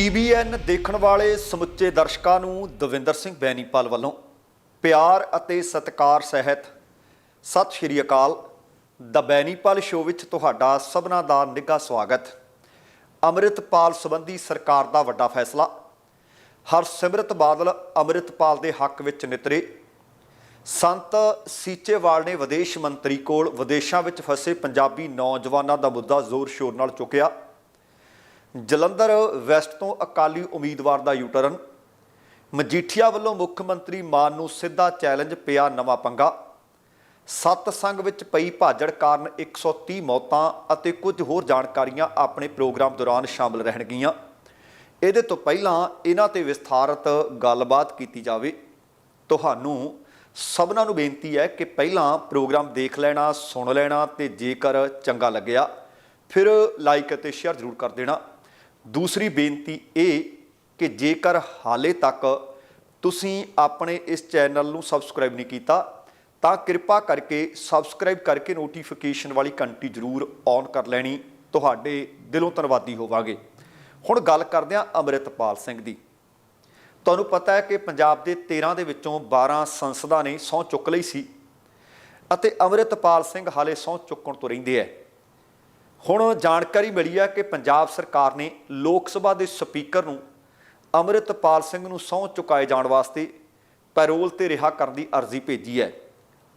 TBN ਦੇਖਣ ਵਾਲੇ ਸਮੁੱਚੇ ਦਰਸ਼ਕਾਂ ਨੂੰ ਦਵਿੰਦਰ ਸਿੰਘ ਬੈਨੀਪਾਲ ਵੱਲੋਂ ਪਿਆਰ ਅਤੇ ਸਤਿਕਾਰ ਸਹਿਤ ਸਤਿ ਸ਼੍ਰੀ ਅਕਾਲ। ਦ ਬੈਨੀਪਾਲ ਸ਼ੋਅ ਵਿੱਚ ਤੁਹਾਡਾ ਸਭਨਾ ਦਾ ਨਿੱਘਾ ਸਵਾਗਤ। ਅੰਮ੍ਰਿਤਪਾਲ ਸੰਬੰਧੀ ਸਰਕਾਰ ਦਾ ਵੱਡਾ ਫੈਸਲਾ। ਹਰਸਿਮਰਤ ਬਾਦਲ ਅੰਮ੍ਰਿਤਪਾਲ ਦੇ ਹੱਕ ਵਿੱਚ ਨਿਤਰੇ। ਸੰਤ ਸੀਚੇਵਾਲ ਨੇ ਵਿਦੇਸ਼ ਮੰਤਰੀ ਕੋਲ ਵਿਦੇਸ਼ਾਂ ਵਿੱਚ ਫਸੇ ਪੰਜਾਬੀ ਨੌਜਵਾਨਾਂ ਦਾ ਮੁੱਦਾ ਜ਼ੋਰ ਸ਼ੋਰ ਨਾਲ ਚੁੱਕਿਆ। ਜਲੰਧਰ ਵੈਸਟ ਤੋਂ ਅਕਾਲੀ ਉਮੀਦਵਾਰ ਦਾ ਯੂਟਰਨ। ਮਜੀਠੀਆ ਵੱਲੋਂ ਮੁੱਖ ਮੰਤਰੀ ਮਾਨ ਨੂੰ ਸਿੱਧਾ ਚੈਲੰਜ ਪਿਆ ਨਵਾਂ ਪੰਗਾ। ਸੱਤ ਸੰਘ ਵਿੱਚ ਪਈ ਭਾਜੜ ਕਾਰਨ 130 ਮੌਤਾਂ ਅਤੇ ਕੁਝ ਹੋਰ ਜਾਣਕਾਰੀਆਂ ਆਪਣੇ ਪ੍ਰੋਗਰਾਮ ਦੌਰਾਨ ਸ਼ਾਮਲ ਰਹਿਣਗੀਆਂ। ਇਹਦੇ ਤੋਂ ਪਹਿਲਾਂ ਇਹਨਾਂ ਤੇ ਵਿਸਥਾਰਤ ਗੱਲਬਾਤ ਕੀਤੀ ਜਾਵੇ। ਤੁਹਾਨੂੰ ਸਭਨਾਂ ਨੂੰ ਬੇਨਤੀ ਹੈ ਕਿ ਪਹਿਲਾਂ ਪ੍ਰੋਗਰਾਮ ਦੇਖ ਲੈਣਾ, ਸੁਣ ਲੈਣਾ ਤੇ ਜੇਕਰ ਚੰਗਾ ਲੱਗਿਆ, ਫਿਰ ਲਾਈਕ ਅਤੇ ਸ਼ੇਅਰ ਜ਼ਰੂਰ ਕਰ ਦੇਣਾ। ਦੂਸਰੀ ਬੇਨਤੀ ਇਹ ਕਿ ਜੇਕਰ ਹਾਲੇ ਤੱਕ ਤੁਸੀਂ ਆਪਣੇ ਇਸ ਚੈਨਲ ਨੂੰ ਸਬਸਕ੍ਰਾਈਬ ਨਹੀਂ ਕੀਤਾ, ਤਾਂ ਕਿਰਪਾ ਕਰਕੇ ਸਬਸਕ੍ਰਾਈਬ ਕਰਕੇ ਨੋਟੀਫਿਕੇਸ਼ਨ ਵਾਲੀ ਘੰਟੀ ਜ਼ਰੂਰ ਔਨ ਕਰ ਲੈਣੀ। ਤੁਹਾਡੇ ਦਿਲੋਂ ਧੰਨਵਾਦੀ ਹੋਵਾਂਗੇ। ਹੁਣ ਗੱਲ ਕਰਦੇ ਹਾਂ ਅੰਮ੍ਰਿਤਪਾਲ ਸਿੰਘ ਦੀ। ਤੁਹਾਨੂੰ ਪਤਾ ਹੈ ਕਿ ਪੰਜਾਬ ਦੇ 13 ਦੇ ਵਿੱਚੋਂ 12 ਸੰਸਦਾਂ ਨੇ ਸਹੁੰ ਚੁੱਕ ਲਈ ਸੀ ਅਤੇ ਅੰਮ੍ਰਿਤਪਾਲ ਸਿੰਘ ਹਾਲੇ ਸਹੁੰ ਚੁੱਕਣ ਤੋਂ ਰਹਿੰਦੇ ਹੈ। ਹੁਣ ਜਾਣਕਾਰੀ ਮਿਲੀ ਹੈ ਕਿ ਪੰਜਾਬ ਸਰਕਾਰ ਨੇ ਲੋਕ ਸਭਾ ਦੇ ਸਪੀਕਰ ਨੂੰ ਅੰਮ੍ਰਿਤਪਾਲ ਸਿੰਘ ਨੂੰ ਸਹੁੰ ਚੁਕਾਏ ਜਾਣ ਵਾਸਤੇ ਪੈਰੋਲ ਤੇ ਰਿਹਾ ਕਰਨ ਦੀ ਅਰਜ਼ੀ ਭੇਜੀ ਹੈ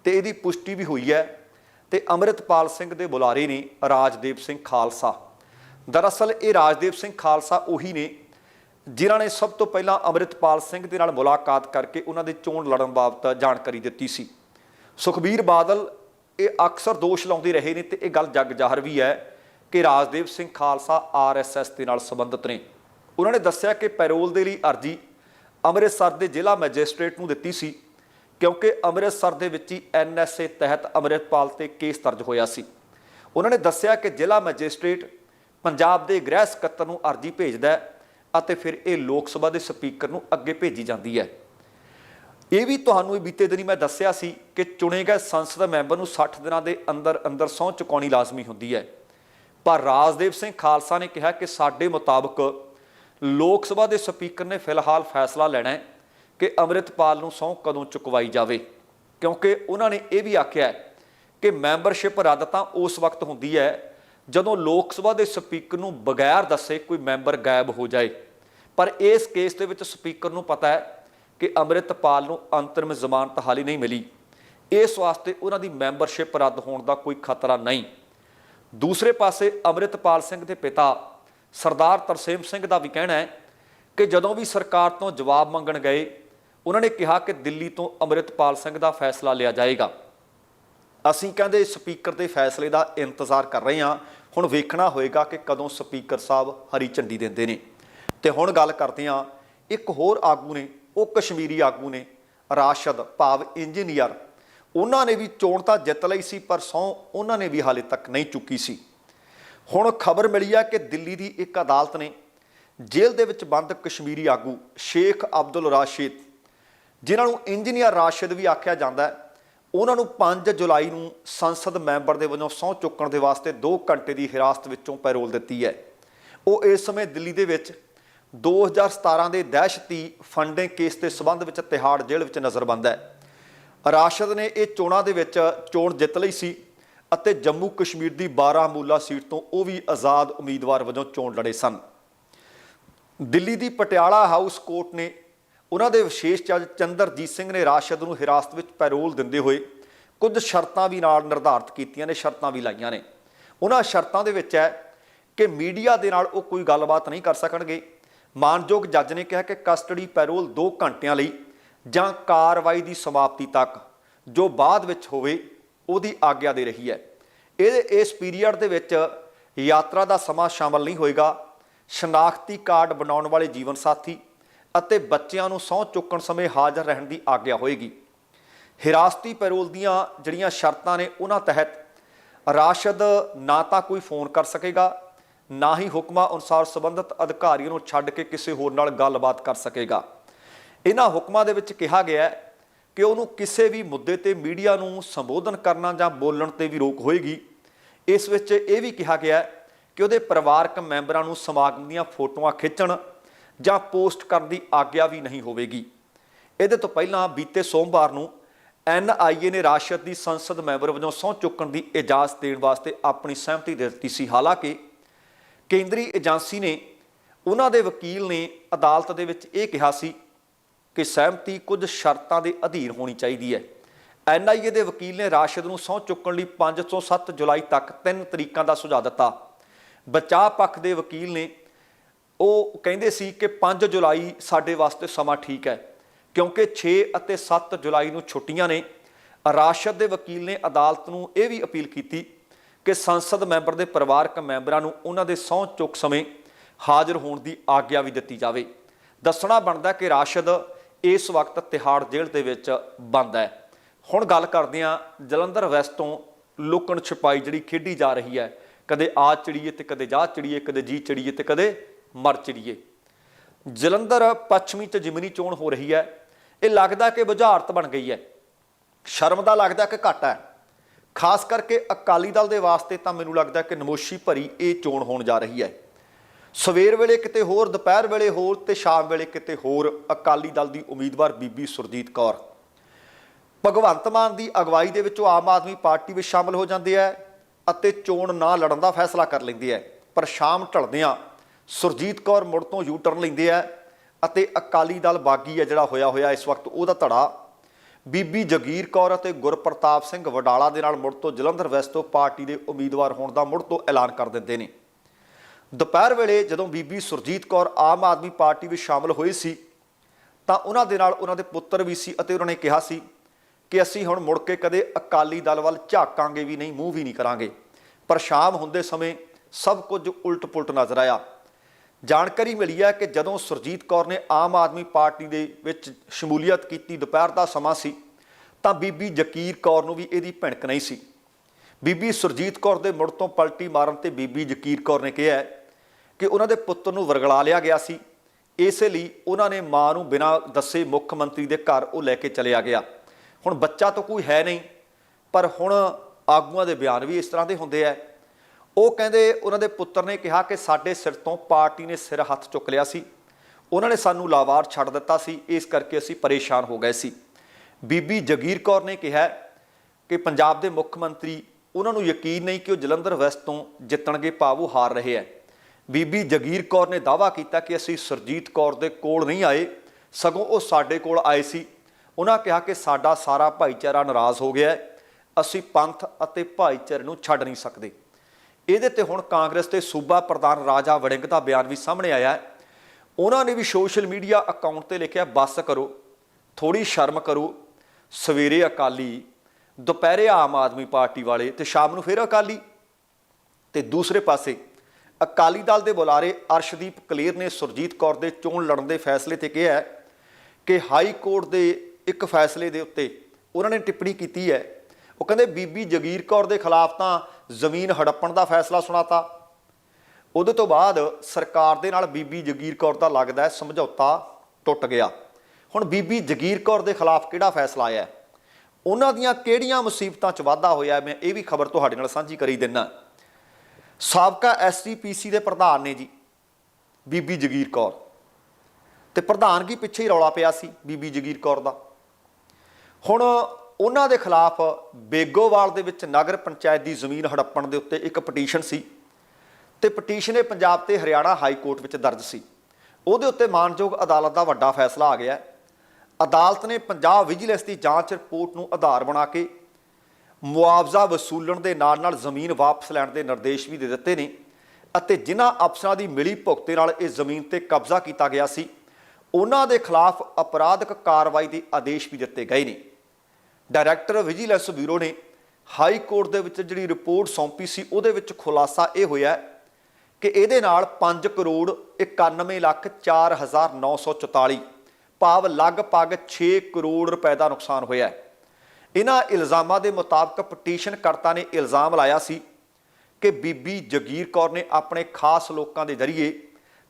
ਤੇ ਇਹਦੀ ਪੁਸ਼ਟੀ ਵੀ ਹੋਈ ਹੈ ਤੇ ਅੰਮ੍ਰਿਤਪਾਲ ਸਿੰਘ ਦੇ ਬੁਲਾਰੇ ਨੇ ਰਾਜਦੀਪ ਸਿੰਘ ਖਾਲਸਾ। ਦਰਅਸਲ ਇਹ ਰਾਜਦੀਪ ਸਿੰਘ ਖਾਲਸਾ ਉਹੀ ਨੇ ਜਿਨ੍ਹਾਂ ਨੇ ਸਭ ਤੋਂ ਪਹਿਲਾਂ ਅੰਮ੍ਰਿਤਪਾਲ ਸਿੰਘ ਦੇ ਨਾਲ ਮੁਲਾਕਾਤ ਕਰਕੇ ਉਹਨਾਂ ਦੇ ਚੋਣ ਲੜਨ ਬਾਬਤ ਜਾਣਕਾਰੀ ਦਿੱਤੀ ਸੀ। ਸੁਖਬੀਰ ਬਾਦਲ ਇਹ ਅਕਸਰ ਦੋਸ਼ ਲਾਉਂਦੇ ਰਹੇ ਨੇ ਤੇ ਇਹ ਗੱਲ ਜੱਗ ਜ਼ਾਹਰ ਵੀ ਹੈ ਕਿ ਰਾਜਦੇਵ ਸਿੰਘ ਖਾਲਸਾ ਆਰਐਸਐਸ ਦੇ ਨਾਲ ਸੰਬੰਧਿਤ ਨੇ। ਉਹਨਾਂ ਨੇ ਦੱਸਿਆ ਕਿ ਪੈਰੋਲ ਦੇ ਲਈ ਅਰਜੀ ਅੰਮ੍ਰਿਤਸਰ ਦੇ ਜ਼ਿਲ੍ਹਾ ਮੈਜਿਸਟ੍ਰੇਟ ਨੂੰ ਦਿੱਤੀ ਸੀ, ਕਿਉਂਕਿ ਅੰਮ੍ਰਿਤਸਰ ਦੇ ਵਿੱਚ ਹੀ ਐਨਐਸਏ ਤਹਿਤ ਅੰਮ੍ਰਿਤਪਾਲ ਤੇ ਕੇਸ ਦਰਜ ਹੋਇਆ ਸੀ। ਉਹਨਾਂ ਨੇ ਦੱਸਿਆ ਕਿ ਜ਼ਿਲ੍ਹਾ ਮੈਜਿਸਟ੍ਰੇਟ ਪੰਜਾਬ ਦੇ ਗ੍ਰਹਿ ਸਕੱਤਰ ਨੂੰ ਅਰਜੀ ਭੇਜਦਾ ਅਤੇ ਫਿਰ ਇਹ ਲੋਕ ਸਭਾ ਦੇ ਸਪੀਕਰ ਨੂੰ ਅੱਗੇ ਭੇਜੀ ਜਾਂਦੀ ਹੈ। ਇਹ ਵੀ ਤੁਹਾਨੂੰ ਇਹ ਬੀਤੇ ਦਿਨੀ ਮੈਂ ਦੱਸਿਆ ਸੀ ਕਿ ਚੁਣੇ ਗਏ ਸੰਸਦ ਮੈਂਬਰ ਨੂੰ 60 ਦਿਨਾਂ ਦੇ ਅੰਦਰ ਅੰਦਰ ਸਹੁੰ ਚੁਕਾਉਣੀ ਲਾਜ਼ਮੀ ਹੁੰਦੀ ਹੈ। ਪਰ ਰਾਜਦੇਵ ਸਿੰਘ ਖਾਲਸਾ ਨੇ ਕਿਹਾ ਕਿ ਸਾਡੇ ਮੁਤਾਬਕ ਲੋਕ ਸਭਾ ਦੇ ਸਪੀਕਰ ਨੇ ਫਿਲਹਾਲ ਫੈਸਲਾ ਲੈਣਾ ਹੈ ਕਿ ਅੰਮ੍ਰਿਤਪਾਲ ਨੂੰ ਸਹੁੰ ਕਦੋਂ ਚੁਕਵਾਈ ਜਾਵੇ। ਕਿਉਂਕਿ ਉਹਨਾਂ ਨੇ ਇਹ ਵੀ ਆਖਿਆ ਹੈ ਕਿ ਮੈਂਬਰਸ਼ਿਪ ਰੱਦ ਤਾਂ ਉਸ ਵਕਤ ਹੁੰਦੀ ਹੈ ਜਦੋਂ ਲੋਕ ਸਭਾ ਦੇ ਸਪੀਕਰ ਨੂੰ ਬਗੈਰ ਦੱਸੇ ਕੋਈ ਮੈਂਬਰ ਗਾਇਬ ਹੋ ਜਾਏ। ਪਰ ਇਸ ਕੇਸ ਦੇ ਵਿੱਚ ਸਪੀਕਰ ਨੂੰ ਪਤਾ ਹੈ ਕਿ ਅੰਮ੍ਰਿਤਪਾਲ ਨੂੰ ਅੰਤਰਿਮ ਜ਼ਮਾਨਤ ਹਾਲੀ ਨਹੀਂ ਮਿਲੀ। ਇਸ ਵਾਸਤੇ ਉਹਨਾਂ ਦੀ ਮੈਂਬਰਸ਼ਿਪ ਰੱਦ ਹੋਣ ਦਾ ਕੋਈ ਖਤਰਾ ਨਹੀਂ। ਦੂਸਰੇ ਪਾਸੇ ਅੰਮ੍ਰਿਤਪਾਲ ਸਿੰਘ ਦੇ ਪਿਤਾ ਸਰਦਾਰ ਤਰਸੇਮ ਸਿੰਘ ਦਾ ਵੀ ਕਹਿਣਾ ਹੈ ਕਿ ਜਦੋਂ ਵੀ ਸਰਕਾਰ ਤੋਂ ਜਵਾਬ ਮੰਗਣ ਗਏ, ਉਹਨਾਂ ਨੇ ਕਿਹਾ ਕਿ ਦਿੱਲੀ ਤੋਂ ਅੰਮ੍ਰਿਤਪਾਲ ਸਿੰਘ ਦਾ ਫੈਸਲਾ ਲਿਆ ਜਾਏਗਾ। ਅਸੀਂ ਕਹਿੰਦੇ ਸਪੀਕਰ ਦੇ ਫੈਸਲੇ ਦਾ ਇੰਤਜ਼ਾਰ ਕਰ ਰਹੇ ਹਾਂ। ਹੁਣ ਵੇਖਣਾ ਹੋਏਗਾ ਕਿ ਕਦੋਂ ਸਪੀਕਰ ਸਾਹਿਬ ਹਰੀ ਝੰਡੀ ਦਿੰਦੇ ਨੇ। ਤੇ ਹੁਣ ਗੱਲ ਕਰਦੇ ਹਾਂ, ਇੱਕ ਹੋਰ ਆਗੂ ਨੇ, ਉਹ ਕਸ਼ਮੀਰੀ ਆਗੂ ਨੇ, ਰਾਸ਼ਦ ਭਾਵ ਇੰਜੀਨੀਅਰ। ਉਹਨਾਂ ਨੇ ਵੀ ਚੋਣ ਤਾਂ ਜਿੱਤ ਲਈ ਸੀ, ਪਰ ਸਹੁੰ ਉਹਨਾਂ ਨੇ ਵੀ ਹਾਲੇ ਤੱਕ ਨਹੀਂ ਚੁੱਕੀ ਸੀ। ਹੁਣ ਖਬਰ ਮਿਲੀ ਹੈ ਕਿ ਦਿੱਲੀ ਦੀ ਇੱਕ ਅਦਾਲਤ ਨੇ ਜੇਲ੍ਹ ਦੇ ਵਿੱਚ ਬੰਦ ਕਸ਼ਮੀਰੀ ਆਗੂ ਸ਼ੇਖ ਅਬਦੁਲ ਰਾਸ਼ਿਦ, ਜਿਨ੍ਹਾਂ ਨੂੰ ਇੰਜੀਨੀਅਰ ਰਾਸ਼ਿਦ ਵੀ ਆਖਿਆ ਜਾਂਦਾ ਹੈ, ਉਹਨਾਂ ਨੂੰ 5 ਜੁਲਾਈ ਨੂੰ ਸੰਸਦ ਮੈਂਬਰ ਦੇ ਵੱਲੋਂ ਸਹੁੰ ਚੁੱਕਣ ਦੇ ਵਾਸਤੇ 2 ਘੰਟੇ ਦੀ ਹਿਰਾਸਤ ਵਿੱਚੋਂ ਪੈਰੋਲ ਦਿੱਤੀ ਹੈ। ਉਹ ਇਸ ਸਮੇਂ ਦਿੱਲੀ ਦੇ ਵਿੱਚ 2017 ਦੇ ਦਹਿਸ਼ਤੀ ਫੰਡਿੰਗ ਕੇਸ ਦੇ ਸਬੰਧ ਵਿੱਚ ਤਿਹਾੜ ਜੇਲ੍ਹ ਵਿੱਚ ਨਜ਼ਰਬੰਦ ਹੈ। ਰਾਸ਼ਦ ਨੇ ਇਹ ਚੋਣਾਂ ਦੇ ਵਿੱਚ ਚੋਣ ਜਿੱਤ ਲਈ ਸੀ ਅਤੇ ਜੰਮੂ ਕਸ਼ਮੀਰ ਦੀ ਬਾਰਾਮੂਲਾ ਸੀਟ ਤੋਂ ਉਹ ਵੀ ਆਜ਼ਾਦ ਉਮੀਦਵਾਰ ਵਜੋਂ ਚੋਣ ਲੜੇ ਸਨ। ਦਿੱਲੀ ਦੀ ਪਟਿਆਲਾ ਹਾਊਸ ਕੋਰਟ ਨੇ ਉਹਨਾਂ ਦੇ ਵਿਸ਼ੇਸ਼ ਜੱਜ ਚੰਦਰਜੀਤ ਸਿੰਘ ਨੇ ਰਾਸ਼ਦ ਨੂੰ ਹਿਰਾਸਤ ਵਿੱਚ ਪੈਰੋਲ ਦਿੰਦੇ ਹੋਏ ਕੁਝ ਸ਼ਰਤਾਂ ਵੀ ਨਾਲ ਨਿਰਧਾਰਤ ਕੀਤੀਆਂ ਨੇ, ਸ਼ਰਤਾਂ ਵੀ ਲਾਈਆਂ ਨੇ। ਉਹਨਾਂ ਸ਼ਰਤਾਂ ਦੇ ਵਿੱਚ ਹੈ ਕਿ ਮੀਡੀਆ ਦੇ ਨਾਲ ਉਹ ਕੋਈ ਗੱਲਬਾਤ ਨਹੀਂ ਕਰ ਸਕਣਗੇ। ਮਾਨਯੋਗ ਜੱਜ ਨੇ ਕਿਹਾ ਕਿ ਕਸਟਡੀ ਪੈਰੋਲ 2 ਘੰਟਿਆਂ ਲਈ ਜਾਂ ਕਾਰਵਾਈ ਦੀ ਸਮਾਪਤੀ ਤੱਕ ਜੋ ਬਾਅਦ ਵਿੱਚ ਹੋਵੇ, ਉਹਦੀ ਆਗਿਆ ਦੇ ਰਹੀ ਹੈ। ਇਹ ਇਸ ਪੀਰੀਅਡ ਦੇ ਵਿੱਚ ਯਾਤਰਾ ਦਾ ਸਮਾਂ ਸ਼ਾਮਲ ਨਹੀਂ ਹੋਏਗਾ। ਸ਼ਨਾਖਤੀ ਕਾਰਡ ਬਣਾਉਣ ਵਾਲੇ ਜੀਵਨ ਸਾਥੀ ਅਤੇ ਬੱਚਿਆਂ ਨੂੰ ਸਹੁੰ ਚੁੱਕਣ ਸਮੇਂ ਹਾਜ਼ਰ ਰਹਿਣ ਦੀ ਆਗਿਆ ਹੋਏਗੀ। ਹਿਰਾਸਤੀ ਪੈਰੋਲ ਦੀਆਂ ਜਿਹੜੀਆਂ ਸ਼ਰਤਾਂ ਨੇ ਉਹਨਾਂ ਤਹਿਤ ਰਾਸ਼ਦ ਨਾ ਤਾਂ ਕੋਈ ਫੋਨ ਕਰ ਸਕੇਗਾ, ਨਾ ਹੀ ਹੁਕਮਾਂ ਅਨੁਸਾਰ ਸੰਬੰਧਿਤ ਅਧਿਕਾਰੀਆਂ ਨੂੰ ਛੱਡ ਕੇ ਕਿਸੇ ਹੋਰ ਨਾਲ ਗੱਲਬਾਤ ਕਰ ਸਕੇਗਾ। ਇਹਨਾਂ ਹੁਕਮਾਂ ਦੇ ਵਿੱਚ ਕਿਹਾ ਗਿਆ ਹੈ ਕਿ ਉਹਨੂੰ ਕਿਸੇ ਵੀ ਮੁੱਦੇ ਤੇ ਮੀਡੀਆ ਨੂੰ ਸੰਬੋਧਨ ਕਰਨਾ ਜਾਂ ਬੋਲਣ ਤੇ ਵੀ ਰੋਕ ਹੋਏਗੀ। ਇਸ ਵਿੱਚ ਇਹ ਵੀ ਕਿਹਾ ਗਿਆ ਹੈ ਕਿ ਉਹਦੇ ਪਰਿਵਾਰਕ ਮੈਂਬਰਾਂ ਨੂੰ ਸਮਾਗਮ ਦੀਆਂ ਫੋਟੋਆਂ ਖਿੱਚਣ ਜਾਂ ਪੋਸਟ ਕਰਨ ਦੀ ਆਗਿਆ ਵੀ ਨਹੀਂ ਹੋਵੇਗੀ। ਇਹਦੇ ਤੋਂ ਪਹਿਲਾਂ ਬੀਤੇ ਸੋਮਵਾਰ ਨੂੰ ਐਨਆਈਏ ਨੇ ਰਾਸ਼ਦ ਦੀ ਸੰਸਦ ਮੈਂਬਰ ਵਜੋਂ ਸਹੁੰ ਚੁੱਕਣ ਦੀ ਇਜਾਜ਼ਤ ਦੇਣ ਵਾਸਤੇ ਆਪਣੀ ਸਹਿਮਤੀ ਦੇ ਦਿੱਤੀ ਸੀ। ਹਾਲਾਂਕਿ ਕੇਂਦਰੀ ਏਜੰਸੀ ਨੇ ਉਹਨਾਂ ਦੇ ਵਕੀਲ ਨੇ ਅਦਾਲਤ ਦੇ ਵਿੱਚ ਇਹ ਕਿਹਾ ਸੀ ਕਿ ਸਹਿਮਤੀ ਕੁਝ ਸ਼ਰਤਾਂ ਦੇ ਅਧੀਨ ਹੋਣੀ ਚਾਹੀਦੀ ਹੈ। ਐਨਆਈਏ ਦੇ ਵਕੀਲ ਨੇ ਰਾਸ਼ਦ ਨੂੰ ਸਹੁੰ ਚੁੱਕਣ ਲਈ 5 ਤੋਂ 7 ਜੁਲਾਈ ਤੱਕ ਤਿੰਨ ਤਰੀਕਾਂ ਦਾ ਸੁਝਾਅ ਦਿੱਤਾ। ਬਚਾਅ ਪੱਖ ਦੇ ਵਕੀਲ ਨੇ ਉਹ ਕਹਿੰਦੇ ਸੀ ਕਿ 5 ਜੁਲਾਈ ਸਾਡੇ ਵਾਸਤੇ ਸਮਾਂ ਠੀਕ ਹੈ, ਕਿਉਂਕਿ 6 ਅਤੇ 7 ਜੁਲਾਈ ਨੂੰ ਛੁੱਟੀਆਂ ਨੇ। ਰਾਸ਼ਦ ਦੇ ਵਕੀਲ ਨੇ ਅਦਾਲਤ ਨੂੰ ਇਹ ਵੀ ਅਪੀਲ ਕੀਤੀ ਕਿ ਸੰਸਦ ਮੈਂਬਰ ਦੇ ਪਰਿਵਾਰਕ ਮੈਂਬਰਾਂ ਨੂੰ ਉਹਨਾਂ ਦੇ ਸਹੁੰ ਚੁੱਕ ਸਮੇਂ ਹਾਜ਼ਰ ਹੋਣ ਦੀ ਆਗਿਆ ਵੀ ਦਿੱਤੀ ਜਾਵੇ। ਦੱਸਣਾ ਬਣਦਾ ਕਿ ਰਾਸ਼ਦ ਇਸ ਵਕਤ ਤਿਹਾੜ ਜੇਲ੍ਹ ਦੇ ਵਿੱਚ ਬੰਦ ਹੈ। ਹੁਣ ਗੱਲ ਕਰਦੇ ਹਾਂ ਜਲੰਧਰ ਵੈਸਟ ਤੋਂ ਲੁਕਣ ਛਪਾਈ ਜਿਹੜੀ ਖੇਡੀ ਜਾ ਰਹੀ ਹੈ। ਕਦੇ ਆ ਚੜੀਏ ਤੇ ਕਦੇ ਜਾ ਚੜੀਏ, ਕਦੇ ਜੀ ਚੜੀਏ ਤੇ ਕਦੇ ਮਰ ਚੜੀਏ। ਜਲੰਧਰ ਪੱਛਮੀ ਤੇ ਜਿਮਨੀ ਚੋਣ ਹੋ ਰਹੀ ਹੈ। ਇਹ ਲੱਗਦਾ ਕਿ ਬੁਝਾਰਤ ਬਣ ਗਈ ਹੈ। ਸ਼ਰਮ ਦਾ ਲੱਗਦਾ ਕਿ ਘਾਟਾ ਹੈ। ਖਾਸ ਕਰਕੇ ਅਕਾਲੀ ਦਲ ਦੇ ਵਾਸਤੇ ਤਾਂ ਮੈਨੂੰ ਲੱਗਦਾ ਕਿ ਨਮੋਸ਼ੀ ਭਰੀ ਇਹ ਚੋਣ ਹੋਣ ਜਾ ਰਹੀ ਹੈ। ਸਵੇਰ ਵੇਲੇ ਕਿਤੇ ਹੋਰ, ਦੁਪਹਿਰ ਵੇਲੇ ਹੋਰ ਤੇ ਸ਼ਾਮ ਵੇਲੇ ਕਿਤੇ ਹੋਰ ਅਕਾਲੀ ਦਲ ਦੀ ਉਮੀਦਵਾਰ ਬੀਬੀ ਸੁਰਜੀਤ ਕੌਰ। ਭਗਵੰਤ ਮਾਨ ਦੀ ਅਗਵਾਈ ਦੇ ਵਿੱਚ ਉਹ ਆਮ ਆਦਮੀ ਪਾਰਟੀ ਵਿੱਚ ਸ਼ਾਮਲ ਹੋ ਜਾਂਦੇ ਹੈ ਅਤੇ ਚੋਣ ਨਾ ਲੜਨ ਦਾ ਫੈਸਲਾ ਕਰ ਲੈਂਦੇ ਹੈ ਪਰ ਸ਼ਾਮ ਢਲਦਿਆਂ ਸੁਰਜੀਤ ਕੌਰ ਮੁੜ ਤੋਂ ਯੂ ਟਰਨ ਲੈਂਦੇ ਹੈ ਅਤੇ ਅਕਾਲੀ ਦਲ ਬਾਗੀ ਹੈ ਜਿਹੜਾ ਹੋਇਆ ਹੋਇਆ ਇਸ ਵਕਤ ਉਹਦਾ ਧੜਾ। ਬੀਬੀ ਜਗੀਰ ਕੌਰ ਅਤੇ ਗੁਰਪ੍ਰਤਾਪ ਸਿੰਘ ਵਡਾਲਾ ਦੇ ਨਾਲ ਮੁੜ ਤੋਂ ਜਲੰਧਰ ਵੈਸਟ ਤੋਂ ਪਾਰਟੀ ਦੇ ਉਮੀਦਵਾਰ ਹੋਣ ਦਾ ਮੁੜ ਤੋਂ ਐਲਾਨ ਕਰ ਦਿੰਦੇ ਨੇ। ਦੁਪਹਿਰ ਵੇਲੇ ਜਦੋਂ ਬੀਬੀ ਸੁਰਜੀਤ ਕੌਰ ਆਮ ਆਦਮੀ ਪਾਰਟੀ ਵਿੱਚ ਸ਼ਾਮਲ ਹੋਈ ਸੀ, ਤਾਂ ਉਹਨਾਂ ਦੇ ਨਾਲ ਉਹਨਾਂ ਦੇ ਪੁੱਤਰ ਵੀ ਸੀ ਅਤੇ ਉਹਨਾਂ ਨੇ ਕਿਹਾ ਸੀ ਕਿ ਅਸੀਂ ਹੁਣ ਮੁੜ ਕੇ ਕਦੇ ਅਕਾਲੀ ਦਲ ਵੱਲ ਝਾਕਾਂਗੇ ਵੀ ਨਹੀਂ, ਮੂੰਹ ਵੀ ਨਹੀਂ ਕਰਾਂਗੇ। ਪਰ ਸ਼ਾਮ ਹੁੰਦੇ ਸਮੇਂ ਸਭ ਕੁਝ ਉਲਟ-ਪੁਲਟ ਨਜ਼ਰ ਆਇਆ। ਜਾਣਕਾਰੀ ਮਿਲੀ ਹੈ ਕਿ ਜਦੋਂ ਸੁਰਜੀਤ ਕੌਰ ਨੇ ਆਮ ਆਦਮੀ ਪਾਰਟੀ ਦੇ ਵਿੱਚ ਸ਼ਮੂਲੀਅਤ ਕੀਤੀ ਦੁਪਹਿਰ ਦਾ ਸਮਾਂ ਸੀ, ਤਾਂ ਬੀਬੀ ਜਕੀਰ ਕੌਰ ਨੂੰ ਵੀ ਇਹਦੀ ਭਿਣਕ ਨਹੀਂ ਸੀ। ਬੀਬੀ ਸੁਰਜੀਤ ਕੌਰ ਦੇ ਮੁੜ ਤੋਂ ਪਲਟੀ ਮਾਰਨ ਤੇ ਬੀਬੀ ਜਕੀਰ ਕੌਰ ਨੇ ਕਿਹਾ ਕਿ ਉਹਨਾਂ ਦੇ ਪੁੱਤਰ ਨੂੰ ਵਰਗਲਾ ਲਿਆ ਗਿਆ ਸੀ। ਇਸੇ ਲਈ ਉਹਨਾਂ ਨੇ ਮਾਂ ਨੂੰ ਬਿਨਾਂ ਦੱਸੇ ਮੁੱਖ ਮੰਤਰੀ ਦੇ ਘਰ ਉਹ ਲੈ ਕੇ ਚਲਿਆ ਗਿਆ। ਹੁਣ ਬੱਚਾ ਤਾਂ ਕੋਈ ਹੈ ਨਹੀਂ, ਪਰ ਹੁਣ ਆਗੂਆਂ ਦੇ ਬਿਆਨ ਵੀ ਇਸ ਤਰ੍ਹਾਂ ਦੇ ਹੁੰਦੇ ਆ। ਉਹ ਕਹਿੰਦੇ ਉਹਨਾਂ ਦੇ ਪੁੱਤਰ ਨੇ ਕਿਹਾ ਕਿ ਸਾਡੇ ਸਿਰ ਤੋਂ ਪਾਰਟੀ ਨੇ ਸਿਰ ਹੱਥ ਚੁੱਕ ਲਿਆ ਸੀ। ਉਹਨਾਂ ਨੇ ਸਾਨੂੰ ਲਾਵਾਰ ਛੱਡ ਦਿੱਤਾ ਸੀ, ਇਸ ਕਰਕੇ ਅਸੀਂ ਪਰੇਸ਼ਾਨ ਹੋ ਗਏ ਸੀ। ਬੀਬੀ ਜਗੀਰ ਕੌਰ ਨੇ ਕਿਹਾ ਕਿ ਪੰਜਾਬ ਦੇ ਮੁੱਖ ਮੰਤਰੀ, ਉਹਨਾਂ ਨੂੰ ਯਕੀਨ ਨਹੀਂ ਕਿ ਉਹ ਜਲੰਧਰ ਵੈਸਟ ਤੋਂ ਜਿੱਤਣਗੇ, ਭਾਵ ਹਾਰ ਰਹੇ ਹੈ ਬੀਬੀ ਜਗੀਰ ਕੌਰ ਨੇ ਦਾਅਵਾ ਕੀਤਾ ਕਿ ਅਸੀਂ ਸਰਜੀਤ ਕੌਰ ਦੇ ਕੋਲ ਨਹੀਂ ਆਏ। ਸਗੋਂ ਉਹ ਸਾਡੇ ਕੋਲ ਆਏ ਸੀ। ਉਹਨਾਂ ਕਿਹਾ ਕਿ ਸਾਡਾ ਸਾਰਾ ਭਾਈਚਾਰਾ ਨਾਰਾਜ਼ ਹੋ ਗਿਆ ਹੈ। ਅਸੀਂ ਪੰਥ ਅਤੇ ਭਾਈਚਾਰੇ ਨੂੰ ਛੱਡ ਨਹੀਂ ਸਕਦੇ। ਇਹਦੇ ਤੇ ਹੁਣ ਕਾਂਗਰਸ ਦੇ ਸੂਬਾ ਪ੍ਰਧਾਨ ਰਾਜਾ ਵੜਿੰਗ ਦਾ ਬਿਆਨ ਵੀ ਸਾਹਮਣੇ ਆਇਆ ਹੈ। ਉਹਨਾਂ ਨੇ ਵੀ ਸੋਸ਼ਲ ਮੀਡੀਆ ਅਕਾਊਂਟ ਤੇ ਲਿਖਿਆ, ਬੱਸ ਕਰੋ ਥੋੜੀ ਸ਼ਰਮ ਕਰੋ, ਸਵੇਰੇ ਅਕਾਲੀ, ਦੁਪਹਿਰੇ ਆਮ ਆਦਮੀ ਪਾਰਟੀ ਵਾਲੇ ਤੇ ਸ਼ਾਮ ਨੂੰ ਫਿਰ ਅਕਾਲੀ। ਤੇ ਦੂਸਰੇ ਪਾਸੇ ਅਕਾਲੀ ਦਲ ਦੇ ਬੁਲਾਰੇ ਅਰਸ਼ਦੀਪ ਕਲੇਰ ਨੇ ਸੁਰਜੀਤ ਕੌਰ ਦੇ ਚੋਣ ਲੜਨ ਦੇ ਫੈਸਲੇ ਤੇ ਕਿਹਾ ਕਿ ਹਾਈ ਕੋਰਟ ਦੇ ਇੱਕ ਫੈਸਲੇ ਦੇ ਉੱਤੇ ਉਹਨਾਂ ਨੇ ਟਿੱਪਣੀ ਕੀਤੀ ਹੈ। ਉਹ ਕਹਿੰਦੇ, ਬੀਬੀ ਜਗੀਰ ਕੌਰ ਦੇ ਖਿਲਾਫ ਤਾਂ ਜ਼ਮੀਨ ਹੜੱਪਣ ਦਾ ਫੈਸਲਾ ਸੁਣਾਤਾ। ਉਹਦੇ ਤੋਂ ਬਾਅਦ ਸਰਕਾਰ ਦੇ ਨਾਲ ਬੀਬੀ ਜਗੀਰ ਕੌਰ ਦਾ ਲੱਗਦਾ ਸਮਝੌਤਾ ਟੁੱਟ ਗਿਆ। ਹੁਣ ਬੀਬੀ ਜਗੀਰ ਕੌਰ ਦੇ ਖਿਲਾਫ ਕਿਹੜਾ ਫੈਸਲਾ ਆਇਆ? ਉਹਨਾਂ ਦੀਆਂ ਕਿਹੜੀਆਂ ਮੁਸੀਬਤਾਂ 'ਚ ਵਾਧਾ ਹੋਇਆ ਮੈਂ ਇਹ ਵੀ ਖਬਰ ਤੁਹਾਡੇ ਨਾਲ ਸਾਂਝੀ ਕਰੀ ਦਿੰਨਾ ਸਾਬਕਾ ਐਸਜੀਪੀਸੀ ਦੇ ਪ੍ਰਧਾਨ ਨੇ ਜੀ, ਬੀਬੀ ਜਗੀਰ ਕੌਰ। ਤੇ ਪ੍ਰਧਾਨਗੀ ਪਿੱਛੇ ਹੀ ਰੌਲਾ ਪਿਆ ਸੀ ਬੀਬੀ ਜਗੀਰ ਕੌਰ ਦਾ। ਹੁਣ ਉਹਨਾਂ ਦੇ ਖਿਲਾਫ ਬੇਗੋਵਾਲ ਦੇ ਵਿੱਚ ਨਗਰ ਪੰਚਾਇਤ ਦੀ ਜ਼ਮੀਨ ਹੜੱਪਣ ਦੇ ਉੱਤੇ ਇੱਕ ਪਟੀਸ਼ਨ ਸੀ ਤੇ ਪਟੀਸ਼ਨ ਇਹ ਪੰਜਾਬ ਤੇ ਹਰਿਆਣਾ ਹਾਈ ਕੋਰਟ ਵਿੱਚ ਦਰਜ ਸੀ। ਉਹਦੇ ਉੱਤੇ ਮਾਨਯੋਗ ਅਦਾਲਤ ਦਾ ਵੱਡਾ ਫੈਸਲਾ ਆ ਗਿਆ। ਅਦਾਲਤ ਨੇ ਪੰਜਾਬ ਵਿਜੀਲੈਂਸ ਦੀ ਜਾਂਚ ਰਿਪੋਰਟ ਨੂੰ ਆਧਾਰ ਬਣਾ ਕੇ ਮੁਆਵਜ਼ਾ ਵਸੂਲਣ ਦੇ ਨਾਲ ਨਾਲ ਜ਼ਮੀਨ ਵਾਪਸ ਲੈਣ ਦੇ ਨਿਰਦੇਸ਼ ਵੀ ਦੇ ਦਿੱਤੇ ਨੇ ਅਤੇ ਜਿਨ੍ਹਾਂ ਅਫਸਰਾਂ ਦੀ ਮਿਲੀ ਭੁਗਤੇ ਨਾਲ ਇਹ ਜ਼ਮੀਨ ਤੇ ਕਬਜ਼ਾ ਕੀਤਾ ਗਿਆ ਸੀ, ਉਹਨਾਂ ਦੇ ਖਿਲਾਫ ਅਪਰਾਧਕ ਕਾਰਵਾਈ ਦੇ ਆਦੇਸ਼ ਵੀ ਦਿੱਤੇ ਗਏ ਨੇ। ਡਾਇਰੈਕਟਰ ਵਿਜੀਲੈਂਸ ਬਿਊਰੋ ਨੇ ਹਾਈ ਕੋਰਟ ਦੇ ਵਿੱਚ ਜਿਹੜੀ ਰਿਪੋਰਟ ਸੌਂਪੀ ਸੀ, ਉਹਦੇ ਵਿੱਚ ਖੁਲਾਸਾ ਇਹ ਹੋਇਆ ਕਿ ਇਹਦੇ ਨਾਲ 5 ਕਰੋੜ 91 ਲੱਖ 4944 ਭਾਵ ਲਗਭਗ 6 ਕਰੋੜ ਰੁਪਏ ਦਾ ਨੁਕਸਾਨ ਹੋਇਆ ਹੈ। ਇਹਨਾਂ ਇਲਜ਼ਾਮਾਂ ਦੇ ਮੁਤਾਬਕ ਪਟੀਸ਼ਨ ਕਰਤਾ ਨੇ ਇਲਜ਼ਾਮ ਲਾਇਆ ਸੀ ਕਿ ਬੀਬੀ ਜਗੀਰ ਕੌਰ ਨੇ ਆਪਣੇ ਖਾਸ ਲੋਕਾਂ ਦੇ ਜ਼ਰੀਏ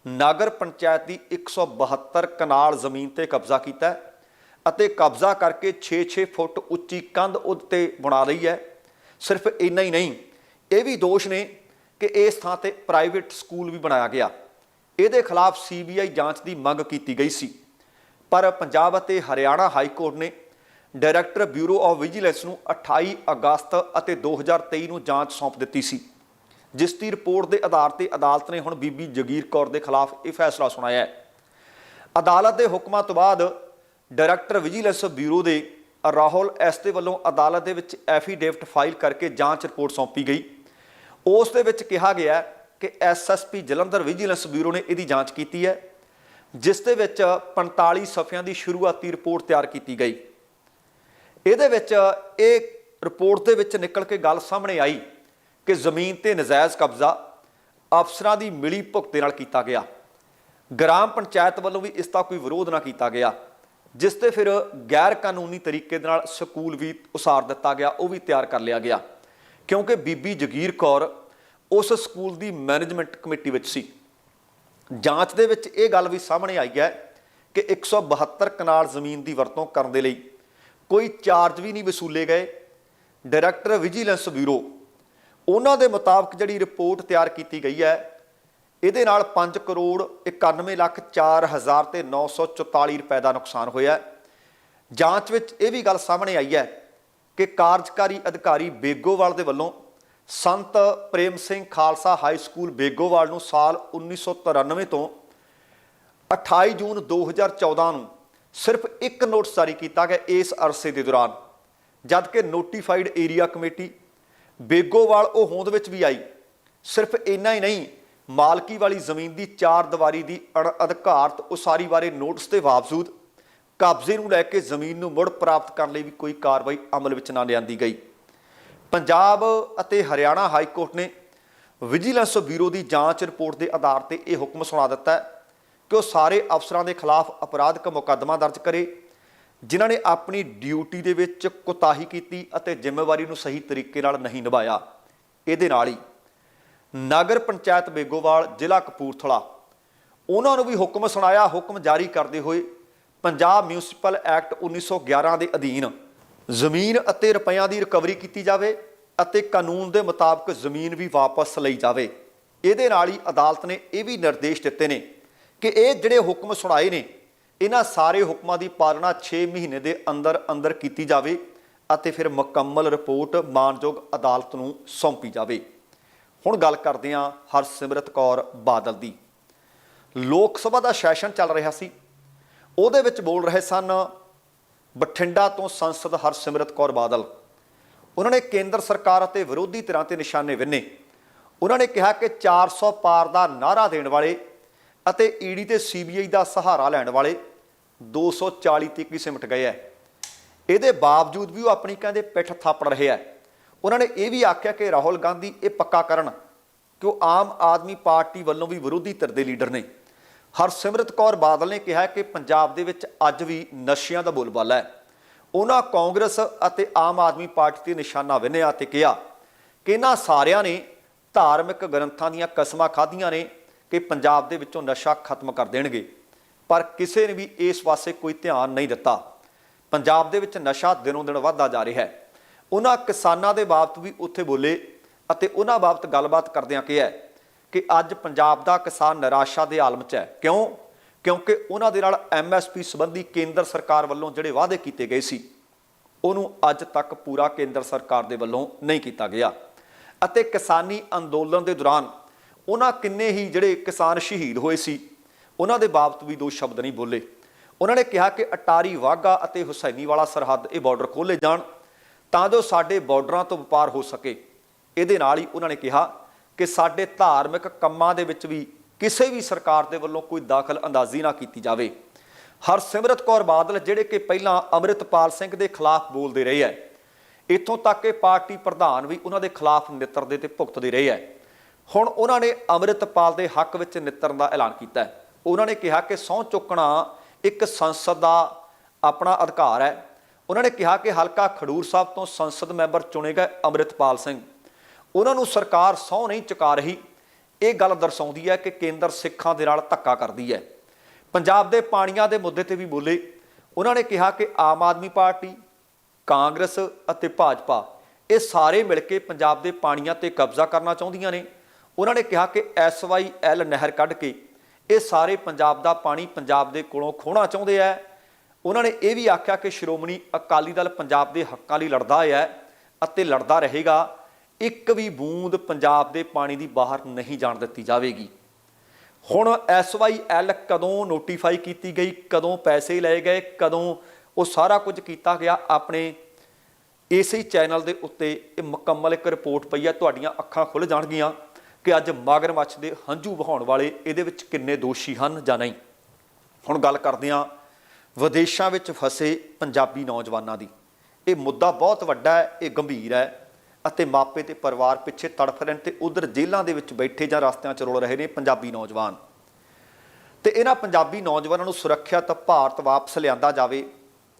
ਨਗਰ ਪੰਚਾਇਤ ਦੀ 172 ਕਨਾਲ ਜ਼ਮੀਨ ਤੇ ਕਬਜ਼ਾ ਕੀਤਾ ਅਤੇ ਕਬਜ਼ਾ ਕਰਕੇ 6-6 ਫੁੱਟ ਉੱਚੀ ਕੰਧ ਉੱਤੇ ਬਣਾ ਲਈ ਹੈ। ਸਿਰਫ ਇੰਨਾ ਹੀ ਨਹੀਂ, ਇਹ ਵੀ ਦੋਸ਼ ਨੇ ਕਿ ਇਸ ਥਾਂ ਤੇ ਪ੍ਰਾਈਵੇਟ ਸਕੂਲ ਵੀ ਬਣਾਇਆ ਗਿਆ। ਇਹਦੇ ਖਿਲਾਫ ਸੀਬੀਆਈ ਜਾਂਚ ਦੀ ਮੰਗ ਕੀਤੀ ਗਈ ਸੀ। ਪਰ ਪੰਜਾਬ ਅਤੇ ਹਰਿਆਣਾ ਹਾਈ ਕੋਰਟ ਨੇ ਡਾਇਰੈਕਟਰ ਬਿਊਰੋ ਆਫ ਵਿਜੀਲੈਂਸ ਨੂੰ 28 ਅਗਸਤ ਅਤੇ 2023 ਨੂੰ ਜਾਂਚ ਸੌਂਪ ਦਿੱਤੀ ਸੀ, ਜਿਸ ਦੀ ਰਿਪੋਰਟ ਦੇ ਆਧਾਰ ਤੇ ਅਦਾਲਤ ਨੇ ਹੁਣ ਬੀਬੀ ਜਗੀਰ ਕੌਰ ਦੇ ਖਿਲਾਫ ਇਹ ਫੈਸਲਾ ਸੁਣਾਇਆ ਹੈ। ਅਦਾਲਤ ਦੇ ਹੁਕਮਾਂ ਤੋਂ ਬਾਅਦ ਡਾਇਰੈਕਟਰ ਵਿਜੀਲੈਂਸ ਬਿਊਰੋ ਦੇ ਰਾਹੁਲ ਐਸ ਦੇ ਵੱਲੋਂ ਅਦਾਲਤ ਦੇ ਵਿੱਚ ਐਫੀਡੇਵਿਟ ਫਾਈਲ ਕਰਕੇ ਜਾਂਚ ਰਿਪੋਰਟ ਸੌਂਪੀ ਗਈ। ਉਸ ਦੇ ਵਿੱਚ ਕਿਹਾ ਗਿਆ ਕਿ ਐਸਐਸਪੀ ਜਲੰਧਰ ਵਿਜੀਲੈਂਸ ਬਿਊਰੋ ਨੇ ਇਹਦੀ ਜਾਂਚ ਕੀਤੀ ਹੈ, ਜਿਸ ਦੇ ਵਿੱਚ 45 ਸਫ਼ਿਆਂ ਦੀ ਸ਼ੁਰੂਆਤੀ ਰਿਪੋਰਟ ਤਿਆਰ ਕੀਤੀ ਗਈ। ਇਹਦੇ ਵਿੱਚ ਇਹ ਰਿਪੋਰਟ ਦੇ ਵਿੱਚ ਨਿਕਲ ਕੇ ਗੱਲ ਸਾਹਮਣੇ ਆਈ ਕਿ ਜ਼ਮੀਨ ਤੇ ਨਜਾਇਜ਼ ਕਬਜ਼ਾ ਅਫਸਰਾਂ ਦੀ ਮਿਲੀ ਭੁਗਤੇ ਨਾਲ ਕੀਤਾ ਗਿਆ। ਗ੍ਰਾਮ ਪੰਚਾਇਤ ਵੱਲੋਂ ਵੀ ਇਸ ਦਾ ਕੋਈ ਵਿਰੋਧ ਨਾ ਕੀਤਾ ਗਿਆ, ਜਿਸ ਤੇ ਫਿਰ ਗੈਰ ਕਾਨੂੰਨੀ ਤਰੀਕੇ ਦੇ ਨਾਲ ਸਕੂਲ ਵੀ ਉਸਾਰ ਦਿੱਤਾ ਗਿਆ, ਉਹ ਵੀ ਤਿਆਰ ਕਰ ਲਿਆ ਗਿਆ। ਕਿਉਂਕਿ ਬੀਬੀ ਜਗੀਰ ਕੌਰ ਉਸ ਸਕੂਲ ਦੀ ਮੈਨੇਜਮੈਂਟ ਕਮੇਟੀ ਵਿੱਚ ਸੀ। ਜਾਂਚ ਦੇ ਵਿੱਚ ਇਹ ਗੱਲ ਵੀ ਸਾਹਮਣੇ ਆਈ ਹੈ ਕਿ 172 ਕਨਾਲ ਜ਼ਮੀਨ ਦੀ ਵਰਤੋਂ ਕਰਨ ਦੇ ਲਈ ਕੋਈ ਚਾਰਜ ਵੀ ਨਹੀਂ ਵਸੂਲੇ ਗਏ। ਡਾਇਰੈਕਟਰ ਵਿਜੀਲੈਂਸ ਬਿਊਰੋ ਉਹਨਾਂ ਦੇ ਮੁਤਾਬਕ ਜਿਹੜੀ ਰਿਪੋਰਟ ਤਿਆਰ ਕੀਤੀ ਗਈ ਹੈ, ਇਹਦੇ ਨਾਲ 5 ਕਰੋੜ 91 ਲੱਖ 4 ਹਜ਼ਾਰ ਤੇ 944 ਰੁਪਏ ਦਾ ਨੁਕਸਾਨ ਹੋਇਆ ਜਾਂਚ ਵਿੱਚ ਇਹ ਵੀ ਗੱਲ ਸਾਹਮਣੇ ਆਈ ਹੈ ਕਿ ਕਾਰਜਕਾਰੀ ਅਧਿਕਾਰੀ ਬੇਗੋਵਾਲ ਦੇ ਵੱਲੋਂ ਸੰਤ ਪ੍ਰੇਮ ਸਿੰਘ ਖਾਲਸਾ ਹਾਈ ਸਕੂਲ ਬੇਗੋਵਾਲ ਨੂੰ ਸਾਲ 1993 ਤੋਂ 28 ਜੂਨ 2014 ਨੂੰ ਸਿਰਫ ਇੱਕ ਨੋਟਿਸ ਜਾਰੀ ਕੀਤਾ ਗਿਆ ਇਸ ਅਰਸੇ ਦੇ ਦੌਰਾਨ, ਜਦ ਕਿ ਨੋਟੀਫਾਈਡ ਏਰੀਆ ਕਮੇਟੀ, ਬੇਗੋਵਾਲ ਉਹ ਹੋਂਦ ਵਿੱਚ ਵੀ ਆਈ। ਸਿਰਫ ਇੰਨਾ ਹੀ ਨਹੀਂ, ਮਾਲਕੀ ਵਾਲੀ ਜ਼ਮੀਨ ਦੀ ਚਾਰ ਦੀਵਾਰੀ ਦੀ ਅਣ ਅਧਿਕਾਰਤ ਉਸਾਰੀ ਬਾਰੇ ਨੋਟਿਸ ਦੇ ਬਾਵਜੂਦ, ਕਬਜ਼ੇ ਨੂੰ ਲੈ ਕੇ ਜ਼ਮੀਨ ਨੂੰ ਮੁੜ ਪ੍ਰਾਪਤ ਕਰਨ ਲਈ ਵੀ ਕੋਈ ਕਾਰਵਾਈ ਅਮਲ ਵਿੱਚ ਨਾ ਲਿਆਂਦੀ ਗਈ। ਪੰਜਾਬ ਅਤੇ ਹਰਿਆਣਾ ਹਾਈ ਕੋਰਟ ਨੇ ਵਿਜੀਲੈਂਸ ਬਿਊਰੋ ਦੀ ਜਾਂਚ ਰਿਪੋਰਟ ਦੇ ਆਧਾਰ ਤੇ ਇਹ ਹੁਕਮ ਸੁਣਾ ਦਿੱਤਾ ਹੈ ਕਿ ਉਹ ਸਾਰੇ ਅਫਸਰਾਂ ਦੇ ਖਿਲਾਫ ਅਪਰਾਧਿਕ ਮੁਕੱਦਮਾ ਦਰਜ ਕਰੇ, ਜਿਨ੍ਹਾਂ ਨੇ ਆਪਣੀ ਡਿਊਟੀ ਦੇ ਵਿੱਚ ਕੁਤਾਹੀ ਕੀਤੀ ਅਤੇ ਜ਼ਿੰਮੇਵਾਰੀ ਨੂੰ ਸਹੀ ਤਰੀਕੇ ਨਾਲ ਨਹੀਂ ਨਿਭਾਇਆ। ਇਹਦੇ ਨਾਲ ਹੀ ਨਗਰ ਪੰਚਾਇਤ ਬੇਗੋਵਾਲ, ਜ਼ਿਲ੍ਹਾ ਕਪੂਰਥਲਾ, ਉਹਨਾਂ ਨੂੰ ਵੀ ਹੁਕਮ ਸੁਣਾਇਆ, ਹੁਕਮ ਜਾਰੀ ਕਰਦੇ ਹੋਏ ਪੰਜਾਬ ਮਿਊਨਿਸਪਲ ਐਕਟ 1911 ਦੇ ਅਧੀਨ ਜ਼ਮੀਨ ਅਤੇ ਰੁਪਈਆਂ ਦੀ ਰਿਕਵਰੀ ਕੀਤੀ ਜਾਵੇ ਅਤੇ ਕਾਨੂੰਨ ਦੇ ਮੁਤਾਬਕ ਜ਼ਮੀਨ ਵੀ ਵਾਪਸ ਲਈ ਜਾਵੇ। ਇਹਦੇ ਨਾਲ ਹੀ ਅਦਾਲਤ ਨੇ ਇਹ ਵੀ ਨਿਰਦੇਸ਼ ਦਿੱਤੇ ਨੇ ਕਿ ਇਹ ਜਿਹੜੇ ਹੁਕਮ ਸੁਣਾਏ ਨੇ, ਇਹਨਾਂ ਸਾਰੇ ਹੁਕਮਾਂ ਦੀ ਪਾਲਣਾ 6 ਮਹੀਨੇ ਦੇ ਅੰਦਰ ਅੰਦਰ ਕੀਤੀ ਜਾਵੇ ਅਤੇ ਫਿਰ ਮੁਕੰਮਲ ਰਿਪੋਰਟ ਮਾਨਯੋਗ ਅਦਾਲਤ ਨੂੰ ਸੌਂਪੀ ਜਾਵੇ। ਹੁਣ ਗੱਲ ਕਰਦੇ ਹਾਂ ਹਰਸਿਮਰਤ ਕੌਰ ਬਾਦਲ ਦੀ। ਲੋਕ ਸਭਾ ਦਾ ਸੈਸ਼ਨ ਚੱਲ ਰਿਹਾ ਸੀ। ਉਹਦੇ ਵਿੱਚ ਬੋਲ ਰਹੇ ਸਨ, ਬਠਿੰਡਾ ਤੋਂ ਸੰਸਦ ਹਰਸਿਮਰਤ ਕੌਰ ਬਾਦਲ। ਉਹਨਾਂ ਨੇ ਕੇਂਦਰ ਸਰਕਾਰ ਅਤੇ ਵਿਰੋਧੀ ਧਿਰਾਂ ਤੇ ਨਿਸ਼ਾਨੇ ਵਿੰਨੇ। ਉਹਨਾਂ ਨੇ ਕਿਹਾ ਕਿ 400 ਪਾਰ ਦਾ ਨਾਰਾ ਦੇਣ ਵਾਲੇ ਅਤੇ ਈਡੀ ਤੇ ਸੀਬੀਆਈ ਦਾ ਸਹਾਰਾ ਲੈਣ ਵਾਲੇ 240 ਤੱਕ ਹੀ ਸਿਮਟ ਗਏ ਹੈ ਇਹਦੇ ਬਾਵਜੂਦ ਵੀ ਉਹ ਆਪਣੀ ਕਹਿੰਦੇ ਪਿੱਠ ਥਾਪੜ ਰਹੇ ਹੈ ਉਹਨਾਂ ਨੇ ਇਹ ਵੀ ਆਖਿਆ ਕਿ ਰਾਹੁਲ ਗਾਂਧੀ ਇਹ ਪੱਕਾ ਕਰਨ ਕਿ ਉਹ ਆਮ ਆਦਮੀ ਪਾਰਟੀ ਵੱਲੋਂ ਵੀ ਵਿਰੋਧੀ ਧਿਰ ਦੇ ਲੀਡਰ ਨੇ। ਹਰਸਿਮਰਤ ਕੌਰ ਬਾਦਲ ਨੇ ਕਿਹਾ ਕਿ ਪੰਜਾਬ ਦੇ ਵਿੱਚ ਅੱਜ ਵੀ ਨਸ਼ਿਆਂ ਦਾ ਬੋਲਬਾਲਾ ਹੈ ਉਹਨਾਂ ਕਾਂਗਰਸ ਅਤੇ ਆਮ ਆਦਮੀ ਪਾਰਟੀ ਤੇ ਨਿਸ਼ਾਨਾ ਵਿੰਨਿਆ ਤੇ ਕਿਹਾ ਕਿ ਇਹਨਾਂ ਸਾਰਿਆਂ ਨੇ ਧਾਰਮਿਕ ਗ੍ਰੰਥਾਂ ਦੀਆਂ ਕਸਮਾਂ ਖਾਧੀਆਂ ਨੇ ਕਿ ਪੰਜਾਬ ਦੇ ਵਿੱਚੋਂ ਨਸ਼ਾ ਖਤਮ ਕਰ ਦੇਣਗੇ, ਪਰ ਕਿਸੇ ਨੇ ਵੀ ਇਸ ਪਾਸੇ ਕੋਈ ਧਿਆਨ ਨਹੀਂ ਦਿੱਤਾ। ਪੰਜਾਬ ਦੇ ਵਿੱਚ ਨਸ਼ਾ ਦਿਨੋਂ ਦਿਨ ਵੱਧਦਾ ਜਾ ਰਿਹਾ ਹੈ। ਉਹਨਾਂ ਕਿਸਾਨਾਂ ਦੇ ਬਾਬਤ ਵੀ ਉੱਥੇ ਬੋਲੇ ਅਤੇ ਉਹਨਾਂ ਬਾਬਤ ਗੱਲਬਾਤ ਕਰਦਿਆਂ ਕਿਹਾ ਕਿ ਅੱਜ ਪੰਜਾਬ ਦਾ ਕਿਸਾਨ ਨਿਰਾਸ਼ਾ ਦੇ ਆਲਮ 'ਚ ਹੈ। ਕਿਉਂ? ਕਿਉਂਕਿ ਉਹਨਾਂ ਦੇ ਨਾਲ ਐਮਐਸਪੀ ਸੰਬੰਧੀ ਕੇਂਦਰ ਸਰਕਾਰ ਵੱਲੋਂ ਜਿਹੜੇ ਵਾਅਦੇ ਕੀਤੇ ਗਏ ਸੀ, ਉਹਨੂੰ ਅੱਜ ਤੱਕ ਪੂਰਾ ਕੇਂਦਰ ਸਰਕਾਰ ਦੇ ਵੱਲੋਂ ਨਹੀਂ ਕੀਤਾ ਗਿਆ। ਅਤੇ ਕਿਸਾਨੀ ਅੰਦੋਲਨ ਦੇ ਦੌਰਾਨ ਉਹਨਾਂ ਕਿੰਨੇ ਹੀ ਜਿਹੜੇ ਕਿਸਾਨ ਸ਼ਹੀਦ ਹੋਏ ਸੀ, ਉਹਨਾਂ ਦੇ ਬਾਬਤ ਵੀ ਦੋ ਸ਼ਬਦ ਨਹੀਂ ਬੋਲੇ। ਉਹਨਾਂ ਨੇ ਕਿਹਾ ਕਿ ਅਟਾਰੀ ਵਾਗਾ ਅਤੇ ਹੁਸੈਨੀ ਵਾਲਾ ਸਰਹੱਦ ਇਹ ਬਾਰਡਰ ਖੋਲੇ ਜਾਣ ਤਾਂ ਜੋ ਸਾਡੇ ਬਾਰਡਰਾਂ ਤੋਂ ਵਪਾਰ ਹੋ ਸਕੇ। ਇਹਦੇ ਨਾਲ ਹੀ ਉਹਨਾਂ ਨੇ ਕਿਹਾ ਕਿ ਸਾਡੇ ਧਾਰਮਿਕ ਕੰਮਾਂ ਦੇ ਵਿੱਚ ਵੀ ਕਿਸੇ ਵੀ ਸਰਕਾਰ ਦੇ ਵੱਲੋਂ ਕੋਈ ਦਾਖਲ ਅੰਦਾਜ਼ੀ ਨਾ ਕੀਤੀ ਜਾਵੇ। ਹਰਸਿਮਰਤ ਕੌਰ ਬਾਦਲ, ਜਿਹੜੇ ਕਿ ਪਹਿਲਾਂ ਅੰਮ੍ਰਿਤਪਾਲ ਸਿੰਘ ਦੇ ਖਿਲਾਫ ਬੋਲਦੇ ਰਹੇ ਹੈ ਇੱਥੋਂ ਤੱਕ ਕਿ ਪਾਰਟੀ ਪ੍ਰਧਾਨ ਵੀ ਉਹਨਾਂ ਦੇ ਖਿਲਾਫ ਨਿੱਤਰਦੇ ਤੇ ਭੁਗਤਦੇ ਰਹੇ ਹੈ ਹੁਣ ਉਹਨਾਂ ਨੇ ਅੰਮ੍ਰਿਤਪਾਲ ਦੇ ਹੱਕ ਵਿੱਚ ਨਿੱਤਰਨ ਦਾ ਐਲਾਨ ਕੀਤਾ ਹੈ। ਉਹਨਾਂ ਨੇ ਕਿਹਾ ਕਿ ਸਹੁੰ ਚੁੱਕਣਾ ਇੱਕ ਸੰਸਦ ਦਾ ਆਪਣਾ ਅਧਿਕਾਰ ਹੈ। ਉਹਨਾਂ ਨੇ ਕਿਹਾ ਕਿ ਹਲਕਾ ਖਡੂਰ ਸਾਹਿਬ ਤੋਂ ਸੰਸਦ ਮੈਂਬਰ ਚੁਣੇ ਗਏ ਅੰਮ੍ਰਿਤਪਾਲ ਸਿੰਘ। ਉਹਨਾਂ ਨੂੰ ਸਰਕਾਰ ਸਹੁੰ ਨਹੀਂ ਚੁਕਾ ਰਹੀ। ਇਹ ਗੱਲ ਦਰਸਾਉਂਦੀ ਹੈ ਕਿ ਕੇਂਦਰ ਸਿੱਖਾਂ ਦੇ ਨਾਲ ਧੱਕਾ ਕਰਦੀ ਹੈ। ਪੰਜਾਬ ਦੇ ਪਾਣੀਆਂ ਦੇ ਮੁੱਦੇ ਤੇ ਵੀ ਬੋਲੇ। ਉਹਨਾਂ ਨੇ ਕਿਹਾ ਕਿ ਆਮ ਆਦਮੀ ਪਾਰਟੀ, ਕਾਂਗਰਸ ਅਤੇ ਭਾਜਪਾ ਇਹ ਸਾਰੇ ਮਿਲ ਕੇ ਪੰਜਾਬ ਦੇ ਪਾਣੀਆਂ ਤੇ ਕਬਜ਼ਾ ਕਰਨਾ ਚਾਹੁੰਦੀਆਂ ਨੇ। ਉਹਨਾਂ ਨੇ ਕਿਹਾ ਕਿ ਐਸਵਾਈਐਲ ਨਹਿਰ ਕੱਢ ਕੇ ਇਹ ਸਾਰੇ ਪੰਜਾਬ ਦਾ ਪਾਣੀ ਪੰਜਾਬ ਦੇ ਕੋਲੋਂ ਖੋਣਾ ਚਾਹੁੰਦੇ ਆ। ਉਹਨਾਂ ਨੇ ਇਹ ਵੀ ਆਖਿਆ ਕਿ ਸ਼੍ਰੋਮਣੀ ਅਕਾਲੀ ਦਲ ਪੰਜਾਬ ਦੇ ਹੱਕਾਂ ਲਈ ਲੜਦਾ ਹੈ ਅਤੇ ਲੜਦਾ ਰਹੇਗਾ। ਇੱਕ ਵੀ ਬੂੰਦ ਪੰਜਾਬ ਦੇ ਪਾਣੀ ਦੀ ਬਾਹਰ ਨਹੀਂ ਜਾਣ ਦਿੱਤੀ ਜਾਵੇਗੀ। ਹੁਣ ਐਸਵਾਈਐਲ ਕਦੋਂ ਨੋਟੀਫਾਈ ਕੀਤੀ ਗਈ, ਕਦੋਂ ਪੈਸੇ ਲਏ ਗਏ, ਕਦੋਂ ਉਹ ਸਾਰਾ ਕੁਝ ਕੀਤਾ ਗਿਆ, ਆਪਣੇ ਇਸੇ ਚੈਨਲ ਦੇ ਉੱਤੇ ਇਹ ਮੁਕੰਮਲ ਇੱਕ ਰਿਪੋਰਟ ਪਈ ਹੈ ਤੁਹਾਡੀਆਂ ਅੱਖਾਂ ਖੁੱਲ ਜਾਣਗੀਆਂ। ਕਿ ਅੱਜ ਮਗਰਮੱਛ ਦੇ ਹੰਝੂ ਵਹਾਉਣ ਵਾਲੇ ਇਹਦੇ ਵਿੱਚ ਕਿੰਨੇ ਦੋਸ਼ੀ ਹਨ ਜਾਂ ਨਹੀਂ? ਹੁਣ ਗੱਲ ਕਰਦੇ ਹਾਂ ਵਿਦੇਸ਼ਾਂ ਵਿੱਚ ਫਸੇ ਪੰਜਾਬੀ ਨੌਜਵਾਨਾਂ ਦੀ। ਇਹ ਮੁੱਦਾ ਬਹੁਤ ਵੱਡਾ ਹੈ, ਇਹ ਗੰਭੀਰ ਹੈ ਅਤੇ ਮਾਪੇ ਤੇ ਪਰਿਵਾਰ ਪਿੱਛੇ ਤੜਫ ਰਹੇ ਨੇ ਤੇ ਉਧਰ ਜੇਲ੍ਹਾਂ ਦੇ ਵਿੱਚ ਬੈਠੇ ਜਾਂ ਰਸਤਿਆਂ 'ਚ ਰੁਲ ਰਹੇ ਨੇ ਪੰਜਾਬੀ ਨੌਜਵਾਨ। ਤੇ ਇਹਨਾਂ ਪੰਜਾਬੀ ਨੌਜਵਾਨਾਂ ਨੂੰ ਸੁਰੱਖਿਅਤ ਭਾਰਤ ਵਾਪਸ ਲਿਆਂਦਾ ਜਾਵੇ,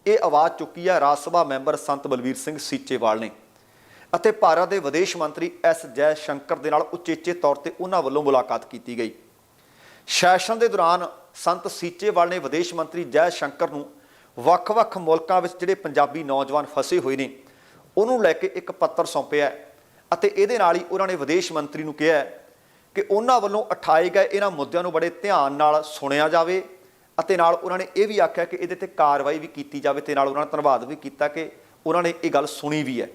ਇਹ ਆਵਾਜ਼ ਚੁੱਕੀ ਹੈ ਰਾਜ ਸਭਾ ਮੈਂਬਰ ਸੰਤ ਬਲਵੀਰ ਸਿੰਘ ਸੀਚੇਵਾਲ ਨੇ। ਅਤੇ ਭਾਰਤ ਦੇ ਵਿਦੇਸ਼ ਮੰਤਰੀ ਐਸ ਜੈ ਸ਼ੰਕਰ ਦੇ ਨਾਲ ਉਚੇਚੇ ਤੌਰ ਤੇ ਉਹਨਾਂ ਵੱਲੋਂ ਮੁਲਾਕਾਤ ਕੀਤੀ ਗਈ। ਸੈਸ਼ਨ ਦੇ ਦੌਰਾਨ ਸੰਤ ਸੀਚੇਵਾਲ ਨੇ ਵਿਦੇਸ਼ ਮੰਤਰੀ ਜੈ ਸ਼ੰਕਰ ਨੂੰ ਵੱਖ-ਵੱਖ ਮੁਲਕਾਂ ਵਿੱਚ ਜਿਹੜੇ ਪੰਜਾਬੀ ਨੌਜਵਾਨ ਫਸੇ ਹੋਏ ਨੇ, ਉਹਨੂੰ ਲੈ ਕੇ ਇੱਕ ਪੱਤਰ ਸੌਂਪਿਆ ਅਤੇ ਇਹਦੇ ਨਾਲ ਹੀ ਉਹਨਾਂ ਨੇ ਵਿਦੇਸ਼ ਮੰਤਰੀ ਨੂੰ ਕਿਹਾ ਕਿ ਉਹਨਾਂ ਵੱਲੋਂ ਉਠਾਏ ਗਏ ਇਹਨਾਂ ਮੁੱਦਿਆਂ ਨੂੰ ਬੜੇ ਧਿਆਨ ਨਾਲ ਸੁਣਿਆ ਜਾਵੇ ਅਤੇ ਨਾਲ ਉਹਨਾਂ ਨੇ ਇਹ ਵੀ ਆਖਿਆ ਕਿ ਇਹਦੇ ਤੇ ਕਾਰਵਾਈ ਵੀ ਕੀਤੀ ਜਾਵੇ ਤੇ ਨਾਲ ਉਹਨਾਂ ਨੇ ਧੰਨਵਾਦ ਵੀ ਕੀਤਾ ਕਿ ਉਹਨਾਂ ਨੇ ਇਹ ਗੱਲ ਸੁਣੀ ਵੀ ਹੈ।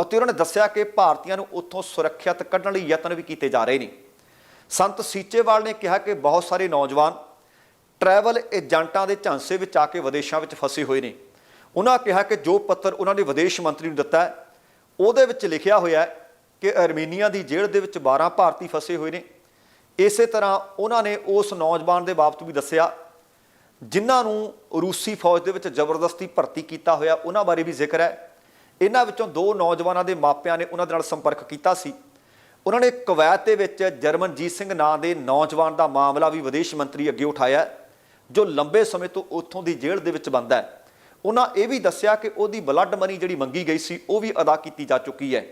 ਅਤੇ ਉਹਨਾਂ ਨੇ ਦੱਸਿਆ ਕਿ ਭਾਰਤੀਆਂ ਨੂੰ ਉੱਥੋਂ ਸੁਰੱਖਿਅਤ ਕੱਢਣ ਲਈ ਯਤਨ ਵੀ ਕੀਤੇ ਜਾ ਰਹੇ ਨੇ। ਸੰਤ ਸੀਚੇਵਾਲ ਨੇ ਕਿਹਾ ਕਿ ਬਹੁਤ ਸਾਰੇ ਨੌਜਵਾਨ ਟਰੈਵਲ ਏਜੰਟਾਂ ਦੇ ਝਾਂਸੇ ਵਿੱਚ ਆ ਕੇ ਵਿਦੇਸ਼ਾਂ ਵਿੱਚ ਫਸੇ ਹੋਏ ਨੇ। ਉਹਨਾਂ ਕਿਹਾ ਕਿ ਜੋ ਪੱਤਰ ਉਹਨਾਂ ਨੇ ਵਿਦੇਸ਼ ਮੰਤਰੀ ਨੂੰ ਦਿੱਤਾ ਉਹਦੇ ਵਿੱਚ ਲਿਖਿਆ ਹੋਇਆ ਹੈ ਕਿ ਅਰਮੀਨੀਆ ਦੀ ਜੇਲ੍ਹ ਦੇ ਵਿੱਚ 12 ਭਾਰਤੀ ਫਸੇ ਹੋਏ ਨੇ। ਇਸੇ ਤਰ੍ਹਾਂ ਉਹਨਾਂ ਨੇ ਉਸ ਨੌਜਵਾਨ ਦੇ ਬਾਬਤ ਵੀ ਦੱਸਿਆ, ਜਿਨ੍ਹਾਂ ਨੂੰ ਰੂਸੀ ਫੌਜ ਦੇ ਵਿੱਚ ਜ਼ਬਰਦਸਤੀ ਭਰਤੀ ਕੀਤਾ ਹੋਇਆ, ਉਹਨਾਂ ਬਾਰੇ ਵੀ ਜ਼ਿਕਰ ਹੈ। ਇਹਨਾਂ ਵਿੱਚੋਂ ਦੋ ਨੌਜਵਾਨਾਂ ਦੇ ਮਾਪਿਆਂ ਨੇ ਉਹਨਾਂ ਦੇ ਨਾਲ ਸੰਪਰਕ ਕੀਤਾ ਸੀ। ਉਹਨਾਂ ਨੇ ਕਵੈਤ ਦੇ ਵਿੱਚ ਜਰਮਨਜੀਤ ਸਿੰਘ ਨਾਂ ਦੇ ਨੌਜਵਾਨ ਦਾ ਮਾਮਲਾ ਵੀ ਵਿਦੇਸ਼ ਮੰਤਰੀ ਅੱਗੇ ਉਠਾਇਆ ਜੋ ਲੰਬੇ ਸਮੇਂ ਤੋਂ ਉੱਥੋਂ ਦੀ ਜੇਲ੍ਹ ਦੇ ਵਿੱਚ ਬੰਦ ਹੈ। ਉਹਨਾਂ ਇਹ ਵੀ ਦੱਸਿਆ ਕਿ ਉਹਦੀ ਬਲੱਡ ਮਨੀ ਜਿਹੜੀ ਮੰਗੀ ਗਈ ਸੀ, ਉਹ ਵੀ ਅਦਾ ਕੀਤੀ ਜਾ ਚੁੱਕੀ ਹੈ।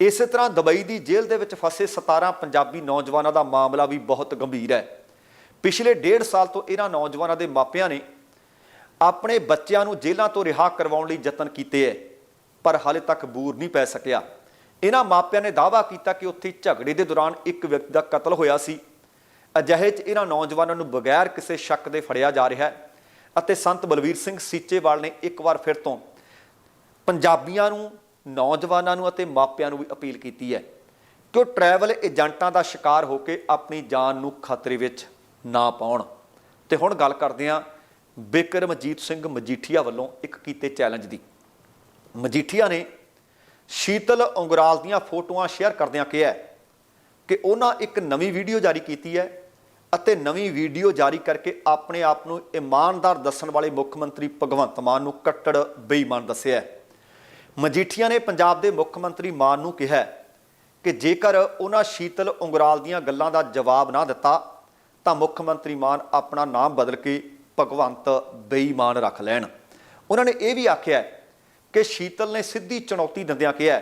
ਇਸੇ ਤਰ੍ਹਾਂ ਦੁਬਈ ਦੀ ਜੇਲ੍ਹ ਦੇ ਵਿੱਚ ਫਸੇ 17 ਪੰਜਾਬੀ ਨੌਜਵਾਨਾਂ ਦਾ ਮਾਮਲਾ ਵੀ ਬਹੁਤ ਗੰਭੀਰ ਹੈ। ਪਿਛਲੇ ਡੇਢ ਸਾਲ ਤੋਂ ਇਹਨਾਂ ਨੌਜਵਾਨਾਂ ਦੇ ਮਾਪਿਆਂ ਨੇ ਆਪਣੇ ਬੱਚਿਆਂ ਨੂੰ ਜੇਲ੍ਹਾਂ ਤੋਂ ਰਿਹਾ ਕਰਵਾਉਣ ਲਈ ਯਤਨ ਕੀਤੇ ਹੈ। ਪਰ ਹਾਲੇ ਤੱਕ ਬੂਰ ਨਹੀਂ ਪੈ ਸਕਿਆ। ਇਹਨਾਂ ਮਾਪਿਆਂ ਨੇ ਦਾਅਵਾ ਕੀਤਾ ਕਿ ਉੱਥੇ ਝਗੜੇ ਦੇ ਦੌਰਾਨ ਇੱਕ ਵਿਅਕਤੀ ਦਾ ਕਤਲ ਹੋਇਆ ਸੀ। ਅਜਿਹੇ 'ਚ ਇਹਨਾਂ ਨੌਜਵਾਨਾਂ ਨੂੰ ਬਗੈਰ ਕਿਸੇ ਸ਼ੱਕ ਦੇ ਫੜਿਆ ਜਾ ਰਿਹਾ ਹੈ ਅਤੇ ਸੰਤ ਬਲਵੀਰ ਸਿੰਘ ਸੀਚੇਵਾਲ ਨੇ ਇੱਕ ਵਾਰ ਫਿਰ ਤੋਂ ਪੰਜਾਬੀਆਂ ਨੂੰ, ਨੌਜਵਾਨਾਂ ਨੂੰ ਅਤੇ ਮਾਪਿਆਂ ਨੂੰ ਵੀ ਅਪੀਲ ਕੀਤੀ ਹੈ ਕਿ ਉਹ ਟਰੈਵਲ ਏਜੰਟਾਂ ਦਾ ਸ਼ਿਕਾਰ ਹੋ ਕੇ ਆਪਣੀ ਜਾਨ ਨੂੰ ਖਤਰੇ ਵਿੱਚ ਨਾ ਪਾਉਣ। ਤੇ ਹੁਣ ਗੱਲ ਕਰਦੇ ਹਾਂ ਬਿਕਰਮਜੀਤ ਸਿੰਘ ਮਜੀਠੀਆ ਵੱਲੋਂ ਇੱਕ ਕੀਤੇ ਚੈਲੰਜ ਦੀ। ਮਜੀਠੀਆ ਨੇ ਸ਼ੀਤਲ ਉਂਗਰਾਲ ਦੀਆਂ ਫੋਟੋਆਂ ਸ਼ੇਅਰ ਕਰਦਿਆਂ ਕਿਹਾ ਕਿ ਉਹਨਾਂ ਇੱਕ ਨਵੀਂ ਵੀਡੀਓ ਜਾਰੀ ਕੀਤੀ ਹੈ ਅਤੇ ਨਵੀਂ ਵੀਡੀਓ ਜਾਰੀ ਕਰਕੇ ਆਪਣੇ ਆਪ ਨੂੰ ਇਮਾਨਦਾਰ ਦੱਸਣ ਵਾਲੇ ਮੁੱਖ ਮੰਤਰੀ ਭਗਵੰਤ ਮਾਨ ਨੂੰ ਕੱਟੜ, ਬੇਈਮਾਨ ਦੱਸਿਆ ਹੈ। ਮਜੀਠੀਆ ਨੇ ਪੰਜਾਬ ਦੇ ਮੁੱਖ ਮੰਤਰੀ ਮਾਨ ਨੂੰ ਕਿਹਾ ਕਿ ਜੇਕਰ ਉਹਨਾਂ ਸ਼ੀਤਲ ਉਂਗਰਾਲ ਦੀਆਂ ਗੱਲਾਂ ਦਾ ਜਵਾਬ ਨਾ ਦਿੱਤਾ, ਤਾਂ ਮੁੱਖ ਮੰਤਰੀ ਮਾਨ ਆਪਣਾ ਨਾਮ ਬਦਲ ਕੇ ਭਗਵੰਤ ਬੇਈਮਾਨ ਰੱਖ ਲੈਣ। ਉਹਨਾਂ ਨੇ ਇਹ ਵੀ ਆਖਿਆ ਕਿ ਸ਼ੀਤਲ ਨੇ ਸਿੱਧੀ ਚੁਣੌਤੀ ਦਿੰਦਿਆਂ ਕਿਹਾ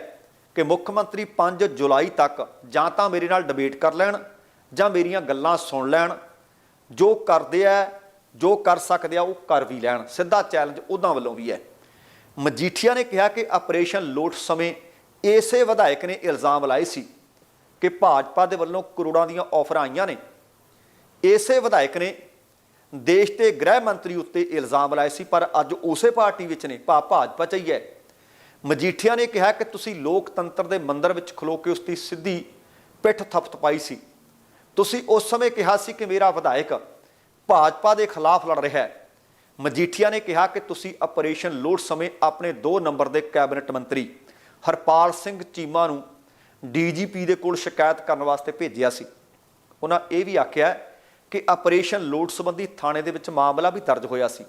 ਕਿ ਮੁੱਖ ਮੰਤਰੀ 5 ਜੁਲਾਈ ਤੱਕ ਜਾਂ ਤਾਂ ਮੇਰੇ ਨਾਲ ਡਿਬੇਟ ਕਰ ਲੈਣ ਜਾਂ ਮੇਰੀਆਂ ਗੱਲਾਂ ਸੁਣ ਲੈਣ। ਜੋ ਕਰਦੇ ਆ, ਜੋ ਕਰ ਸਕਦੇ ਆ, ਉਹ ਕਰ ਵੀ ਲੈਣ। ਸਿੱਧਾ ਚੈਲੰਜ ਉਹਨਾਂ ਵੱਲੋਂ ਵੀ ਹੈ। ਮਜੀਠੀਆ ਨੇ ਕਿਹਾ ਕਿ ਆਪਰੇਸ਼ਨ ਲੋਟ ਸਮੇਂ ਇਸੇ ਵਿਧਾਇਕ ਨੇ ਇਲਜ਼ਾਮ ਲਾਏ ਸੀ ਕਿ ਭਾਜਪਾ ਦੇ ਵੱਲੋਂ ਕਰੋੜਾਂ ਦੀਆਂ ਆਫਰਾਂ ਆਈਆਂ ਨੇ। ਇਸੇ ਵਿਧਾਇਕ ਨੇ ਦੇਸ਼ ਦੇ ਗ੍ਰਹਿ ਮੰਤਰੀ ਉੱਤੇ ਇਲਜ਼ਾਮ ਲਾਏ ਸੀ, ਪਰ ਅੱਜ ਉਸੇ ਪਾਰਟੀ ਵਿੱਚ ਨੇ, ਭਾ, ਭਾਜਪਾ ਚ ਹੀ ਹੈ। ਮਜੀਠੀਆ ਨੇ ਕਿਹਾ ਕਿ ਤੁਸੀਂ ਲੋਕਤੰਤਰ ਦੇ ਮੰਦਰ ਵਿੱਚ ਖਲੋ ਕੇ ਉਸ ਦੀ ਸਿੱਧੀ ਪਿੱਠ ਥਪਥਪਾਈ ਸੀ। ਤੁਸੀਂ ਉਸ ਸਮੇਂ ਕਿਹਾ ਸੀ ਕਿ ਮੇਰਾ ਵਿਧਾਇਕ ਭਾਜਪਾ ਦੇ ਖਿਲਾਫ ਲੜ ਰਿਹਾ ਹੈ। ਮਜੀਠੀਆ ਨੇ ਕਿਹਾ ਕਿ ਤੁਸੀਂ ਆਪਰੇਸ਼ਨ ਲੋਡ ਸਮੇਂ ਆਪਣੇ 2 ਨੰਬਰ ਦੇ ਕੈਬਨਿਟ ਮੰਤਰੀ ਹਰਪਾਲ ਸਿੰਘ ਚੀਮਾ ਨੂੰ ਡੀਜੀਪੀ ਦੇ ਕੋਲ ਸ਼ਿਕਾਇਤ ਕਰਨ ਵਾਸਤੇ ਭੇਜਿਆ ਸੀ। ਉਹਨਾਂ ਇਹ ਵੀ ਆਖਿਆ ਕਿ ਆਪਰੇਸ਼ਨ ਲੋਡ ਸੰਬੰਧੀ ਥਾਣੇ ਦੇ ਵਿੱਚ ਮਾਮਲਾ ਵੀ ਦਰਜ ਹੋਇਆ ਸੀ।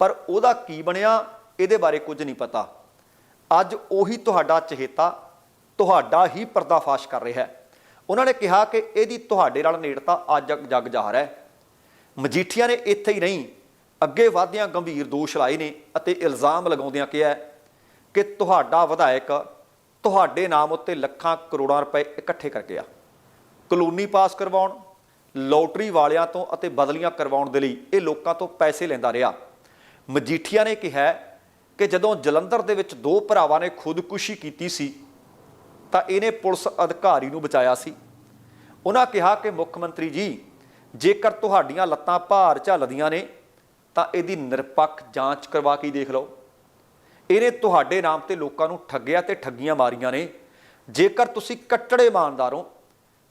ਪਰ ਉਹਦਾ ਕੀ ਬਣਿਆ, ਇਹਦੇ ਬਾਰੇ ਕੁਝ ਨਹੀਂ ਪਤਾ। ਅੱਜ ਉਹੀ ਤੁਹਾਡਾ ਚਹੇਤਾ ਤੁਹਾਡਾ ਹੀ ਪਰਦਾਫਾਸ਼ ਕਰ ਰਿਹਾ ਹੈ। ਉਹਨਾਂ ਨੇ ਕਿਹਾ ਕਿ ਇਹਦੀ ਤੁਹਾਡੇ ਨਾਲ ਨੇੜਤਾ ਅੱਜ ਜਗ ਜਾਹਰ ਹੈ। ਮਜੀਠੀਆ ਨੇ ਇੱਥੇ ਹੀ ਨਹੀਂ, ਅੱਗੇ ਵਧਦਿਆਂ ਗੰਭੀਰ ਦੋਸ਼ ਲਾਏ ਨੇ ਅਤੇ ਇਲਜ਼ਾਮ ਲਗਾਉਂਦਿਆਂ ਕਿਹਾ ਕਿ ਤੁਹਾਡਾ ਵਿਧਾਇਕ ਤੁਹਾਡੇ ਨਾਮ ਉੱਤੇ ਲੱਖਾਂ ਕਰੋੜਾਂ ਰੁਪਏ ਇਕੱਠੇ ਕਰ ਗਿਆ ਕਲੋਨੀ ਪਾਸ ਕਰਵਾਉਣ ਲੋਟਰੀ ਵਾਲਿਆਂ ਤੋਂ ਅਤੇ ਬਦਲੀਆਂ ਕਰਵਾਉਣ ਦੇ ਲਈ ਇਹ ਲੋਕਾਂ ਤੋਂ ਪੈਸੇ ਲੈਂਦਾ ਰਿਹਾ। ਮਜੀਠੀਆ ਨੇ ਕਿਹਾ ਕਿ ਜਦੋਂ ਜਲੰਧਰ ਦੇ ਵਿੱਚ ਦੋ ਭਰਾਵਾਂ ਨੇ ਖੁਦਕੁਸ਼ੀ ਕੀਤੀ ਸੀ, ਤਾਂ ਇਹਨੇ ਪੁਲਿਸ ਅਧਿਕਾਰੀ ਨੂੰ ਬਚਾਇਆ ਸੀ। ਉਹਨਾਂ ਕਿਹਾ ਕਿ ਮੁੱਖ ਮੰਤਰੀ ਜੀ, ਜੇਕਰ ਤੁਹਾਡੀਆਂ ਲੱਤਾਂ ਭਾਰ ਝੱਲਦੀਆਂ ਨੇ, ਤਾਂ ਇਹਦੀ ਨਿਰਪੱਖ ਜਾਂਚ ਕਰਵਾ ਕੇ ਦੇਖ ਲਓ। ਇਹਨੇ ਤੁਹਾਡੇ ਨਾਮ ਤੇ ਲੋਕਾਂ ਨੂੰ ਠੱਗਿਆ ਤੇ ਠੱਗੀਆਂ ਮਾਰੀਆਂ ਨੇ। ਜੇਕਰ ਤੁਸੀਂ ਕੱਟੜੇ ਇਮਾਨਦਾਰ ਹੋ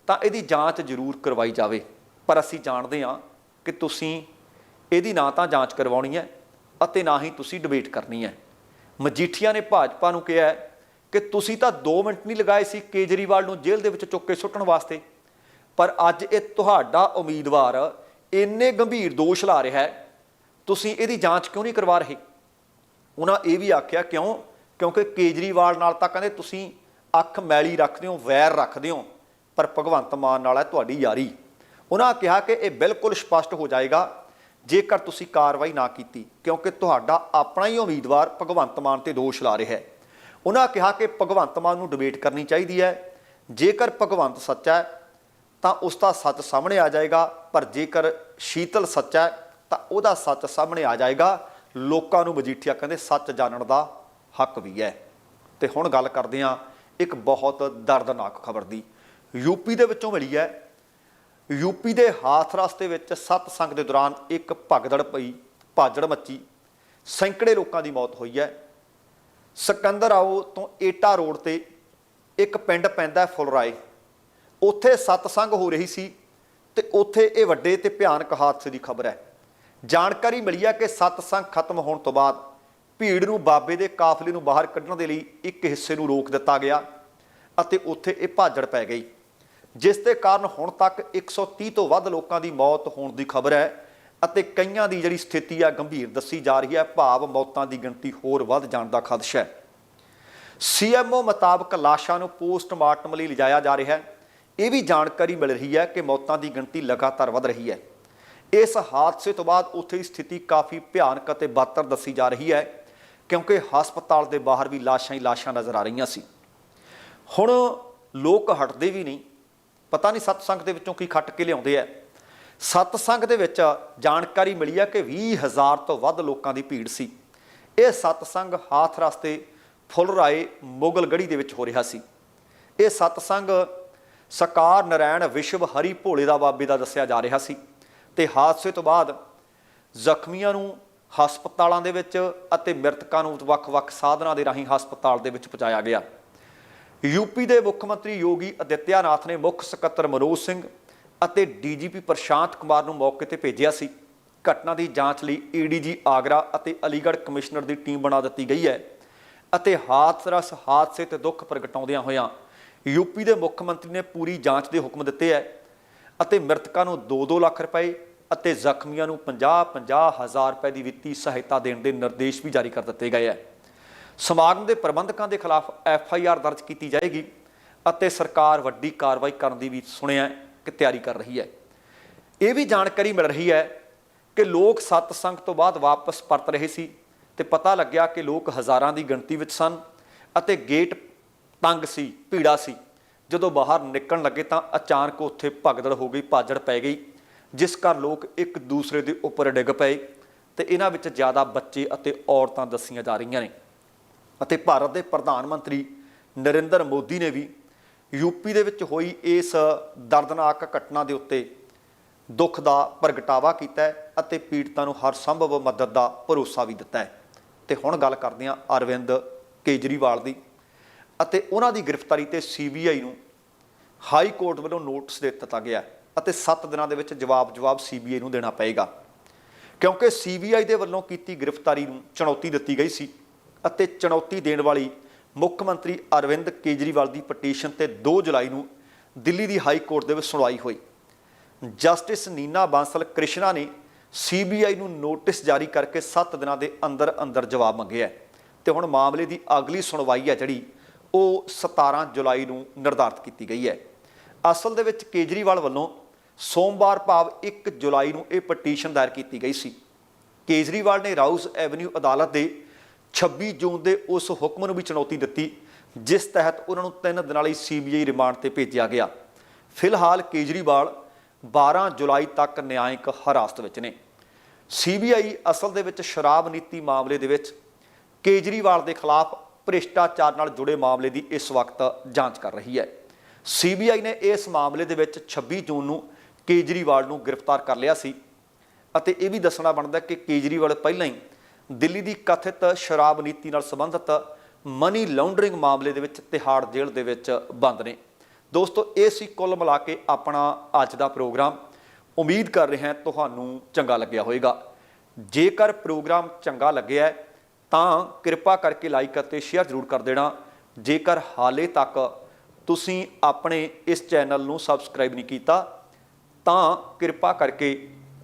ਤਾਂ ਇਹਦੀ ਜਾਂਚ ਜ਼ਰੂਰ ਕਰਵਾਈ ਜਾਵੇ। ਪਰ ਅਸੀਂ ਜਾਣਦੇ ਹਾਂ ਕਿ ਤੁਸੀਂ ਇਹਦੀ ਨਾ ਤਾਂ ਜਾਂਚ ਕਰਵਾਉਣੀ ਹੈ ਅਤੇ ਨਾ ਹੀ ਤੁਸੀਂ ਡਿਬੇਟ ਕਰਨੀ ਹੈ। ਮਜੀਠੀਆ ਨੇ ਭਾਜਪਾ ਨੂੰ ਕਿਹਾ ਹੈ ਕਿ ਤੁਸੀਂ ਤਾਂ 2 ਮਿੰਟ ਨਹੀਂ ਲਗਾਏ ਸੀ ਕੇਜਰੀਵਾਲ ਨੂੰ ਜੇਲ੍ਹ ਦੇ ਵਿੱਚ ਚੁੱਕ ਕੇ ਸੁੱਟਣ ਵਾਸਤੇ। ਪਰ ਅੱਜ ਇਹ ਤੁਹਾਡਾ ਉਮੀਦਵਾਰ ਇੰਨੇ ਗੰਭੀਰ ਦੋਸ਼ ਲਾ ਰਿਹਾ ਹੈ, ਤੁਸੀਂ ਇਹਦੀ ਜਾਂਚ ਕਿਉਂ ਨਹੀਂ ਕਰਵਾ ਰਹੇ? ਉਹਨਾਂ ਇਹ ਵੀ ਆਖਿਆ ਕਿਉਂ? ਕਿਉਂਕਿ ਕੇਜਰੀਵਾਲ ਨਾਲ ਤਾਂ ਕਹਿੰਦੇ ਤੁਸੀਂ ਅੱਖ ਮੈਲੀ ਰੱਖਦੇ ਹੋ, ਵੈਰ ਰੱਖਦੇ ਹੋ। ਪਰ ਭਗਵੰਤ ਮਾਨ ਨਾਲ ਹੈ ਤੁਹਾਡੀ ਯਾਰੀ। ਉਹਨਾਂ ਕਿਹਾ ਕਿ ਇਹ ਬਿਲਕੁਲ ਸਪਸ਼ਟ ਹੋ ਜਾਏਗਾ, ਜੇਕਰ ਤੁਸੀਂ ਕਾਰਵਾਈ ਨਾ ਕੀਤੀ, ਕਿਉਂਕਿ ਤੁਹਾਡਾ ਆਪਣਾ ਹੀ ਉਮੀਦਵਾਰ ਭਗਵੰਤ ਮਾਨ ਤੇ ਦੋਸ਼ ਲਾ ਰਿਹਾ ਹੈ। ਉਹਨਾਂ ਕਿਹਾ ਕਿ ਭਗਵੰਤ ਮਾਨ ਨੂੰ ਡਿਬੇਟ ਕਰਨੀ ਚਾਹੀਦੀ ਹੈ। ਜੇਕਰ ਭਗਵੰਤ ਸੱਚਾ ਹੈ, ਤਾਂ ਉਸ ਦਾ ਸੱਚ ਸਾਹਮਣੇ ਆ ਜਾਏਗਾ, ਪਰ ਜੇਕਰ ਸ਼ੀਤਲ ਸੱਚਾ ਹੈ, ਤਾਂ ਉਹਦਾ ਸੱਚ ਸਾਹਮਣੇ ਆ ਜਾਏਗਾ। ਲੋਕਾਂ ਨੂੰ ਮਜੀਠੀਆ ਕਹਿੰਦੇ ਸੱਚ ਜਾਣਨ ਦਾ ਹੱਕ ਵੀ ਹੈ। ਤੇ ਹੁਣ ਗੱਲ ਕਰਦੇ ਹਾਂ ਇੱਕ ਬਹੁਤ ਦਰਦਨਾਕ ਖਬਰ ਦੀ। ਯੂਪੀ ਦੇ ਵਿੱਚੋਂ ਮਿਲੀ ਹੈ। ਯੂਪੀ ਦੇ ਹਾਥਰਸ ਦੇ ਵਿੱਚ ਸਤਸੰਗ ਦੇ ਦੌਰਾਨ ਇੱਕ ਭਗਦੜ ਪਈ, ਭਾਜੜ ਮੱਚੀ। ਸੈਂਕੜੇ ਲੋਕਾਂ ਦੀ ਮੌਤ ਹੋਈ ਹੈ। ਸਿਕੰਦਰ ਆਓ ਤੋਂ ਏਟਾ ਰੋਡ ਤੇ ਇੱਕ ਪਿੰਡ ਪੈਂਦਾ ਫੁਲਰਾਏ। ਉੱਥੇ ਸਤਸੰਗ ਹੋ ਰਹੀ ਸੀ ਤੇ ਉੱਥੇ ਇਹ ਵੱਡੇ ਤੇ ਭਿਆਨਕ ਹਾਦਸੇ ਦੀ ਖਬਰ ਹੈ। ਜਾਣਕਾਰੀ ਮਿਲੀ ਹੈ ਕਿ ਸਤਸੰਗ ਖਤਮ ਹੋਣ ਤੋਂ ਬਾਅਦ ਭੀੜ ਨੂੰ ਬਾਬੇ ਦੇ ਕਾਫਲੇ ਨੂੰ ਬਾਹਰ ਕੱਢਣ ਦੇ ਲਈ ਇੱਕ ਹਿੱਸੇ ਨੂੰ ਰੋਕ ਦਿੱਤਾ ਗਿਆ ਅਤੇ ਉੱਥੇ ਇਹ ਭਾਜੜ ਪੈ ਗਈ। ਜਿਸ ਦੇ ਕਾਰਨ ਹੁਣ ਤੱਕ 130 ਤੋਂ ਵੱਧ ਲੋਕਾਂ ਦੀ ਮੌਤ ਹੋਣ ਦੀ ਖਬਰ ਹੈ ਅਤੇ ਕਈਆਂ ਦੀ ਜਿਹੜੀ ਸਥਿਤੀ ਆ ਗੰਭੀਰ ਦੱਸੀ ਜਾ ਰਹੀ ਹੈ। ਭਾਵ ਮੌਤਾਂ ਦੀ ਗਿਣਤੀ ਹੋਰ ਵੱਧ ਜਾਣ ਦਾ ਖਦਸ਼ਾ ਹੈ। ਸੀਐਮਓ ਮੁਤਾਬਕ ਲਾਸ਼ਾਂ ਨੂੰ ਪੋਸਟਮਾਰਟਮ ਲਈ ਲਿਜਾਇਆ ਜਾ ਰਿਹਾ ਹੈ। ਇਹ ਵੀ ਜਾਣਕਾਰੀ ਮਿਲ ਰਹੀ ਹੈ ਕਿ ਮੌਤਾਂ ਦੀ ਗਿਣਤੀ ਲਗਾਤਾਰ ਵਧ ਰਹੀ ਹੈ। ਇਸ ਹਾਦਸੇ ਤੋਂ ਬਾਅਦ ਉੱਥੇ ਦੀ ਸਥਿਤੀ ਕਾਫੀ ਭਿਆਨਕ ਅਤੇ ਬਦਤਰ ਦੱਸੀ ਜਾ ਰਹੀ ਹੈ, ਕਿਉਂਕਿ ਹਸਪਤਾਲ ਦੇ ਬਾਹਰ ਵੀ ਲਾਸ਼ਾਂ ਹੀ ਲਾਸ਼ਾਂ ਨਜ਼ਰ ਆ ਰਹੀਆਂ ਸੀ। ਹੁਣ ਲੋਕ ਹਟਦੇ ਵੀ ਨਹੀਂ। ਪਤਾ ਨਹੀਂ ਸਤਸੰਗ ਦੇ ਵਿੱਚੋਂ ਕੀ ਖੱਟ ਕੇ ਲਿਆਉਂਦੇ ਆ। ਸਤਸੰਗ ਦੇ ਵਿੱਚ ਜਾਣਕਾਰੀ ਮਿਲੀ ਹੈ ਕਿ 20000 ਤੋਂ ਵੱਧ ਲੋਕਾਂ ਦੀ ਭੀੜ ਸੀ। ਇਹ ਸਤਸੰਗ ਹਾਥ ਰਸਤੇ ਫੁੱਲ ਰਾਏ ਮੁਗਲ ਗੜੀ ਦੇ ਵਿੱਚ ਹੋ ਰਿਹਾ ਸੀ। ਇਹ ਸਤਸੰਗ ਸਕਾਰ ਨਰਾਇਣ ਵਿਸ਼ਵ ਹਰੀ ਭੋਲੇ ਦਾ ਬਾਬੇ ਦਾ ਦੱਸਿਆ ਜਾ ਰਿਹਾ ਸੀ ਤੇ ਹਾਦਸੇ ਤੋਂ ਬਾਅਦ ਜ਼ਖਮੀਆਂ ਨੂੰ ਹਸਪਤਾਲਾਂ ਦੇ ਵਿੱਚ ਅਤੇ ਮ੍ਰਿਤਕਾਂ ਨੂੰ ਵੱਖ-ਵੱਖ ਸਾਧਨਾਂ ਦੇ ਰਾਹੀਂ ਹਸਪਤਾਲ ਦੇ ਵਿੱਚ ਪਹੁੰਚਾਇਆ ਗਿਆ। ਯੂਪੀ ਦੇ ਮੁੱਖ ਮੰਤਰੀ ਯੋਗੀ ਅਦਿੱਤਿਆਨਾਥ ਨੇ ਮੁੱਖ ਸਕੱਤਰ ਮਨੋਜ ਸਿੰਘ ਅਤੇ ਡੀਜੀਪੀ ਪ੍ਰਸ਼ਾਂਤ ਕੁਮਾਰ ਨੂੰ ਮੌਕੇ ਤੇ ਭੇਜਿਆ ਸੀ। ਘਟਨਾ ਦੀ ਜਾਂਚ ਲਈ ਏਡੀਜੀ ਆਗਰਾ ਅਤੇ ਅਲੀਗੜ੍ਹ ਕਮਿਸ਼ਨਰ ਦੀ ਟੀਮ ਬਣਾ ਦਿੱਤੀ ਗਈ ਹੈ ਅਤੇ ਹਾਦਸਰਸ ਹਾਦਸੇ ਤੇ ਦੁੱਖ ਪ੍ਰਗਟਾਉਂਦਿਆਂ ਹੋਇਆਂ ਯੂਪੀ ਦੇ ਮੁੱਖ ਮੰਤਰੀ ਨੇ ਪੂਰੀ ਜਾਂਚ ਦੇ ਹੁਕਮ ਦਿੱਤੇ ਹੈ ਅਤੇ ਮ੍ਰਿਤਕਾਂ ਨੂੰ 2-2 ਲੱਖ ਰੁਪਏ ਅਤੇ ਜ਼ਖਮੀਆਂ ਨੂੰ 50-50 ਹਜ਼ਾਰ ਰੁਪਏ ਦੀ ਵਿੱਤੀ ਸਹਾਇਤਾ ਦੇਣ ਦੇ ਨਿਰਦੇਸ਼ ਵੀ ਜਾਰੀ ਕਰ ਦਿੱਤੇ ਗਏ ਹੈ। ਸਮਾਗਮ ਦੇ ਪ੍ਰਬੰਧਕਾਂ ਦੇ ਖਿਲਾਫ ਐਫ ਆਈ ਆਰ ਦਰਜ ਕੀਤੀ ਜਾਏਗੀ ਅਤੇ ਸਰਕਾਰ ਵੱਡੀ ਕਾਰਵਾਈ ਕਰਨ ਦੀ ਵੀ ਸੁਣਿਆ ਕਿ ਤਿਆਰੀ ਕਰ ਰਹੀ ਹੈ। ਇਹ ਵੀ ਜਾਣਕਾਰੀ ਮਿਲ ਰਹੀ ਹੈ ਕਿ ਲੋਕ ਸਤਸੰਗ ਤੋਂ ਬਾਅਦ ਵਾਪਸ ਪਰਤ ਰਹੇ ਸੀ ਤੇ ਪਤਾ ਲੱਗਿਆ ਕਿ ਲੋਕ ਹਜ਼ਾਰਾਂ ਦੀ ਗਿਣਤੀ ਵਿੱਚ ਸਨ ਅਤੇ ਗੇਟ ਤੰਗ ਸੀ, ਭੀੜਾ ਸੀ। ਜਦੋਂ ਬਾਹਰ ਨਿਕਲਣ ਲੱਗੇ ਤਾਂ ਅਚਾਨਕ ਉੱਥੇ ਭਗਦੜ ਹੋ ਗਈ, ਭਾਜੜ ਪੈ ਗਈ, ਜਿਸ ਕਾਰਨ ਲੋਕ ਇੱਕ ਦੂਸਰੇ ਦੇ ਉੱਪਰ ਡਿੱਗ ਪਏ ਤੇ ਇਹਨਾਂ ਵਿੱਚ ਜ਼ਿਆਦਾ ਬੱਚੇ ਅਤੇ ਔਰਤਾਂ ਦੱਸੀਆਂ ਜਾ ਰਹੀਆਂ ਨੇ। ਅਤੇ ਭਾਰਤ ਦੇ ਪ੍ਰਧਾਨ ਮੰਤਰੀ ਨਰਿੰਦਰ ਮੋਦੀ ਨੇ ਵੀ ਯੂਪੀ ਦੇ ਵਿੱਚ ਹੋਈ ਇਸ ਦਰਦਨਾਕ ਘਟਨਾ ਦੇ ਉੱਤੇ ਦੁੱਖ ਦਾ ਪ੍ਰਗਟਾਵਾ ਕੀਤਾ ਅਤੇ ਪੀੜਤਾਂ ਨੂੰ ਹਰ ਸੰਭਵ ਮਦਦ ਦਾ ਭਰੋਸਾ ਵੀ ਦਿੱਤਾ ਹੈ। ਤੇ ਹੁਣ ਗੱਲ ਕਰਦੇ ਹਾਂ ਅਰਵਿੰਦ ਕੇਜਰੀਵਾਲ ਦੀ ਅਤੇ ਉਹਨਾਂ ਦੀ ਗ੍ਰਿਫਤਾਰੀ ਤੇ ਸੀਬੀਆਈ ਨੂੰ ਹਾਈ ਕੋਰਟ ਵੱਲੋਂ ਨੋਟਿਸ ਦੇ ਦਿੱਤਾ ਗਿਆ ਅਤੇ 7 ਦਿਨਾਂ ਦੇ ਵਿੱਚ ਜਵਾਬ ਜਵਾਬ ਸੀਬੀਆਈ ਨੂੰ ਦੇਣਾ ਪਏਗਾ। ਕਿਉਂਕਿ ਸੀਬੀਆਈ ਦੇ ਵੱਲੋਂ ਕੀਤੀ ਗ੍ਰਿਫਤਾਰੀ ਨੂੰ ਚੁਣੌਤੀ ਦਿੱਤੀ ਗਈ ਸੀ। ਅਤੇ ਚੁਣੌਤੀ ਦੇਣ ਵਾਲੀ ਮੁੱਖ ਮੰਤਰੀ ਅਰਵਿੰਦ ਕੇਜਰੀਵਾਲ ਦੀ ਪਟੀਸ਼ਨ ਤੇ 2 ਜੁਲਾਈ ਨੂੰ ਦਿੱਲੀ ਦੀ ਹਾਈ ਕੋਰਟ ਦੇ ਵਿੱਚ ਸੁਣਵਾਈ ਹੋਈ। ਜਸਟਿਸ ਨੀਨਾ ਬਾਂਸਲ ਕ੍ਰਿਸ਼ਨਾ ਨੇ ਸੀਬੀਆਈ ਨੂੰ ਨੋਟਿਸ ਜਾਰੀ ਕਰਕੇ 7 ਦਿਨਾਂ ਦੇ ਅੰਦਰ ਅੰਦਰ ਜਵਾਬ ਮੰਗਿਆ ਹੈ ਤੇ ਹੁਣ ਮਾਮਲੇ ਦੀ ਅਗਲੀ ਸੁਣਵਾਈ ਹੈ ਜਿਹੜੀ ਉਹ 17 ਜੁਲਾਈ ਨੂੰ ਨਿਰਧਾਰਤ ਕੀਤੀ ਗਈ ਹੈ। ਅਸਲ ਦੇ ਵਿੱਚ ਕੇਜਰੀਵਾਲ ਵੱਲੋਂ ਸੋਮਵਾਰ ਭਾਵ 1 ਜੁਲਾਈ ਨੂੰ ਇਹ ਪਟੀਸ਼ਨ ਦਾਇਰ ਕੀਤੀ ਗਈ ਸੀ। ਕੇਜਰੀਵਾਲ ਨੇ ਰਾਊਸ ਐਵਨਿਊ ਅਦਾਲਤ ਦੇ 26 ਜੂਨ ਦੇ ਉਸ ਹੁਕਮ ਨੂੰ ਵੀ ਚੁਣੌਤੀ ਦਿੱਤੀ, ਜਿਸ ਤਹਿਤ ਉਹਨਾਂ ਨੂੰ ਤਿੰਨ ਦਿਨਾਂ ਲਈ ਸੀਬੀਆਈ ਰਿਮਾਂਡ ਤੇ ਭੇਜਿਆ ਗਿਆ। ਫਿਲਹਾਲ ਕੇਜਰੀਵਾਲ 12 ਜੁਲਾਈ ਤੱਕ ਨਿਆਂਇਕ ਹਿਰਾਸਤ ਵਿੱਚ ਨੇ। ਸੀਬੀਆਈ ਅਸਲ ਦੇ ਵਿੱਚ ਸ਼ਰਾਬ ਨੀਤੀ ਮਾਮਲੇ ਦੇ ਵਿੱਚ ਕੇਜਰੀਵਾਲ ਦੇ ਖਿਲਾਫ ਭ੍ਰਿਸ਼ਟਾਚਾਰ ਨਾਲ ਜੁੜੇ ਮਾਮਲੇ ਦੀ ਇਸ ਵਕਤ ਜਾਂਚ ਕਰ ਰਹੀ ਹੈ। ਸੀਬੀਆਈ ਨੇ ਇਸ ਮਾਮਲੇ ਦੇ ਵਿੱਚ 26 ਜੂਨ ਨੂੰ ਕੇਜਰੀਵਾਲ ਨੂੰ ਗ੍ਰਿਫਤਾਰ ਕਰ ਲਿਆ ਸੀ। ਅਤੇ ਇਹ ਵੀ ਦੱਸਣਾ ਬਣਦਾ ਕਿ ਕੇਜਰੀਵਾਲ ਪਹਿਲਾਂ ਹੀ ਦਿੱਲੀ ਦੀ ਕਥਿਤ ਸ਼ਰਾਬ ਨੀਤੀ ਨਾਲ ਸੰਬੰਧਿਤ ਮਨੀ ਲਾਉਂਡਰਿੰਗ ਮਾਮਲੇ ਦੇ ਵਿੱਚ ਤਿਹਾੜ ਜੇਲ੍ਹ ਦੇ ਵਿੱਚ ਬੰਦ ਨੇ। ਦੋਸਤੋ, ਇਹ ਸੀ ਕੁੱਲ ਮਿਲਾ ਕੇ ਆਪਣਾ ਅੱਜ ਦਾ ਪ੍ਰੋਗਰਾਮ। ਉਮੀਦ ਕਰ ਰਹੇ ਹਾਂ ਤੁਹਾਨੂੰ ਚੰਗਾ ਲੱਗਿਆ ਹੋਵੇਗਾ। ਜੇਕਰ ਪ੍ਰੋਗਰਾਮ ਚੰਗਾ ਲੱਗਿਆ ਤਾਂ ਕਿਰਪਾ ਕਰਕੇ ਲਾਈਕ ਅਤੇ ਸ਼ੇਅਰ ਜ਼ਰੂਰ ਕਰ ਦੇਣਾ। ਜੇਕਰ ਹਾਲੇ ਤੱਕ ਤੁਸੀਂ ਆਪਣੇ ਇਸ ਚੈਨਲ ਨੂੰ ਸਬਸਕ੍ਰਾਈਬ ਨਹੀਂ ਕੀਤਾ, ਤਾਂ ਕਿਰਪਾ ਕਰਕੇ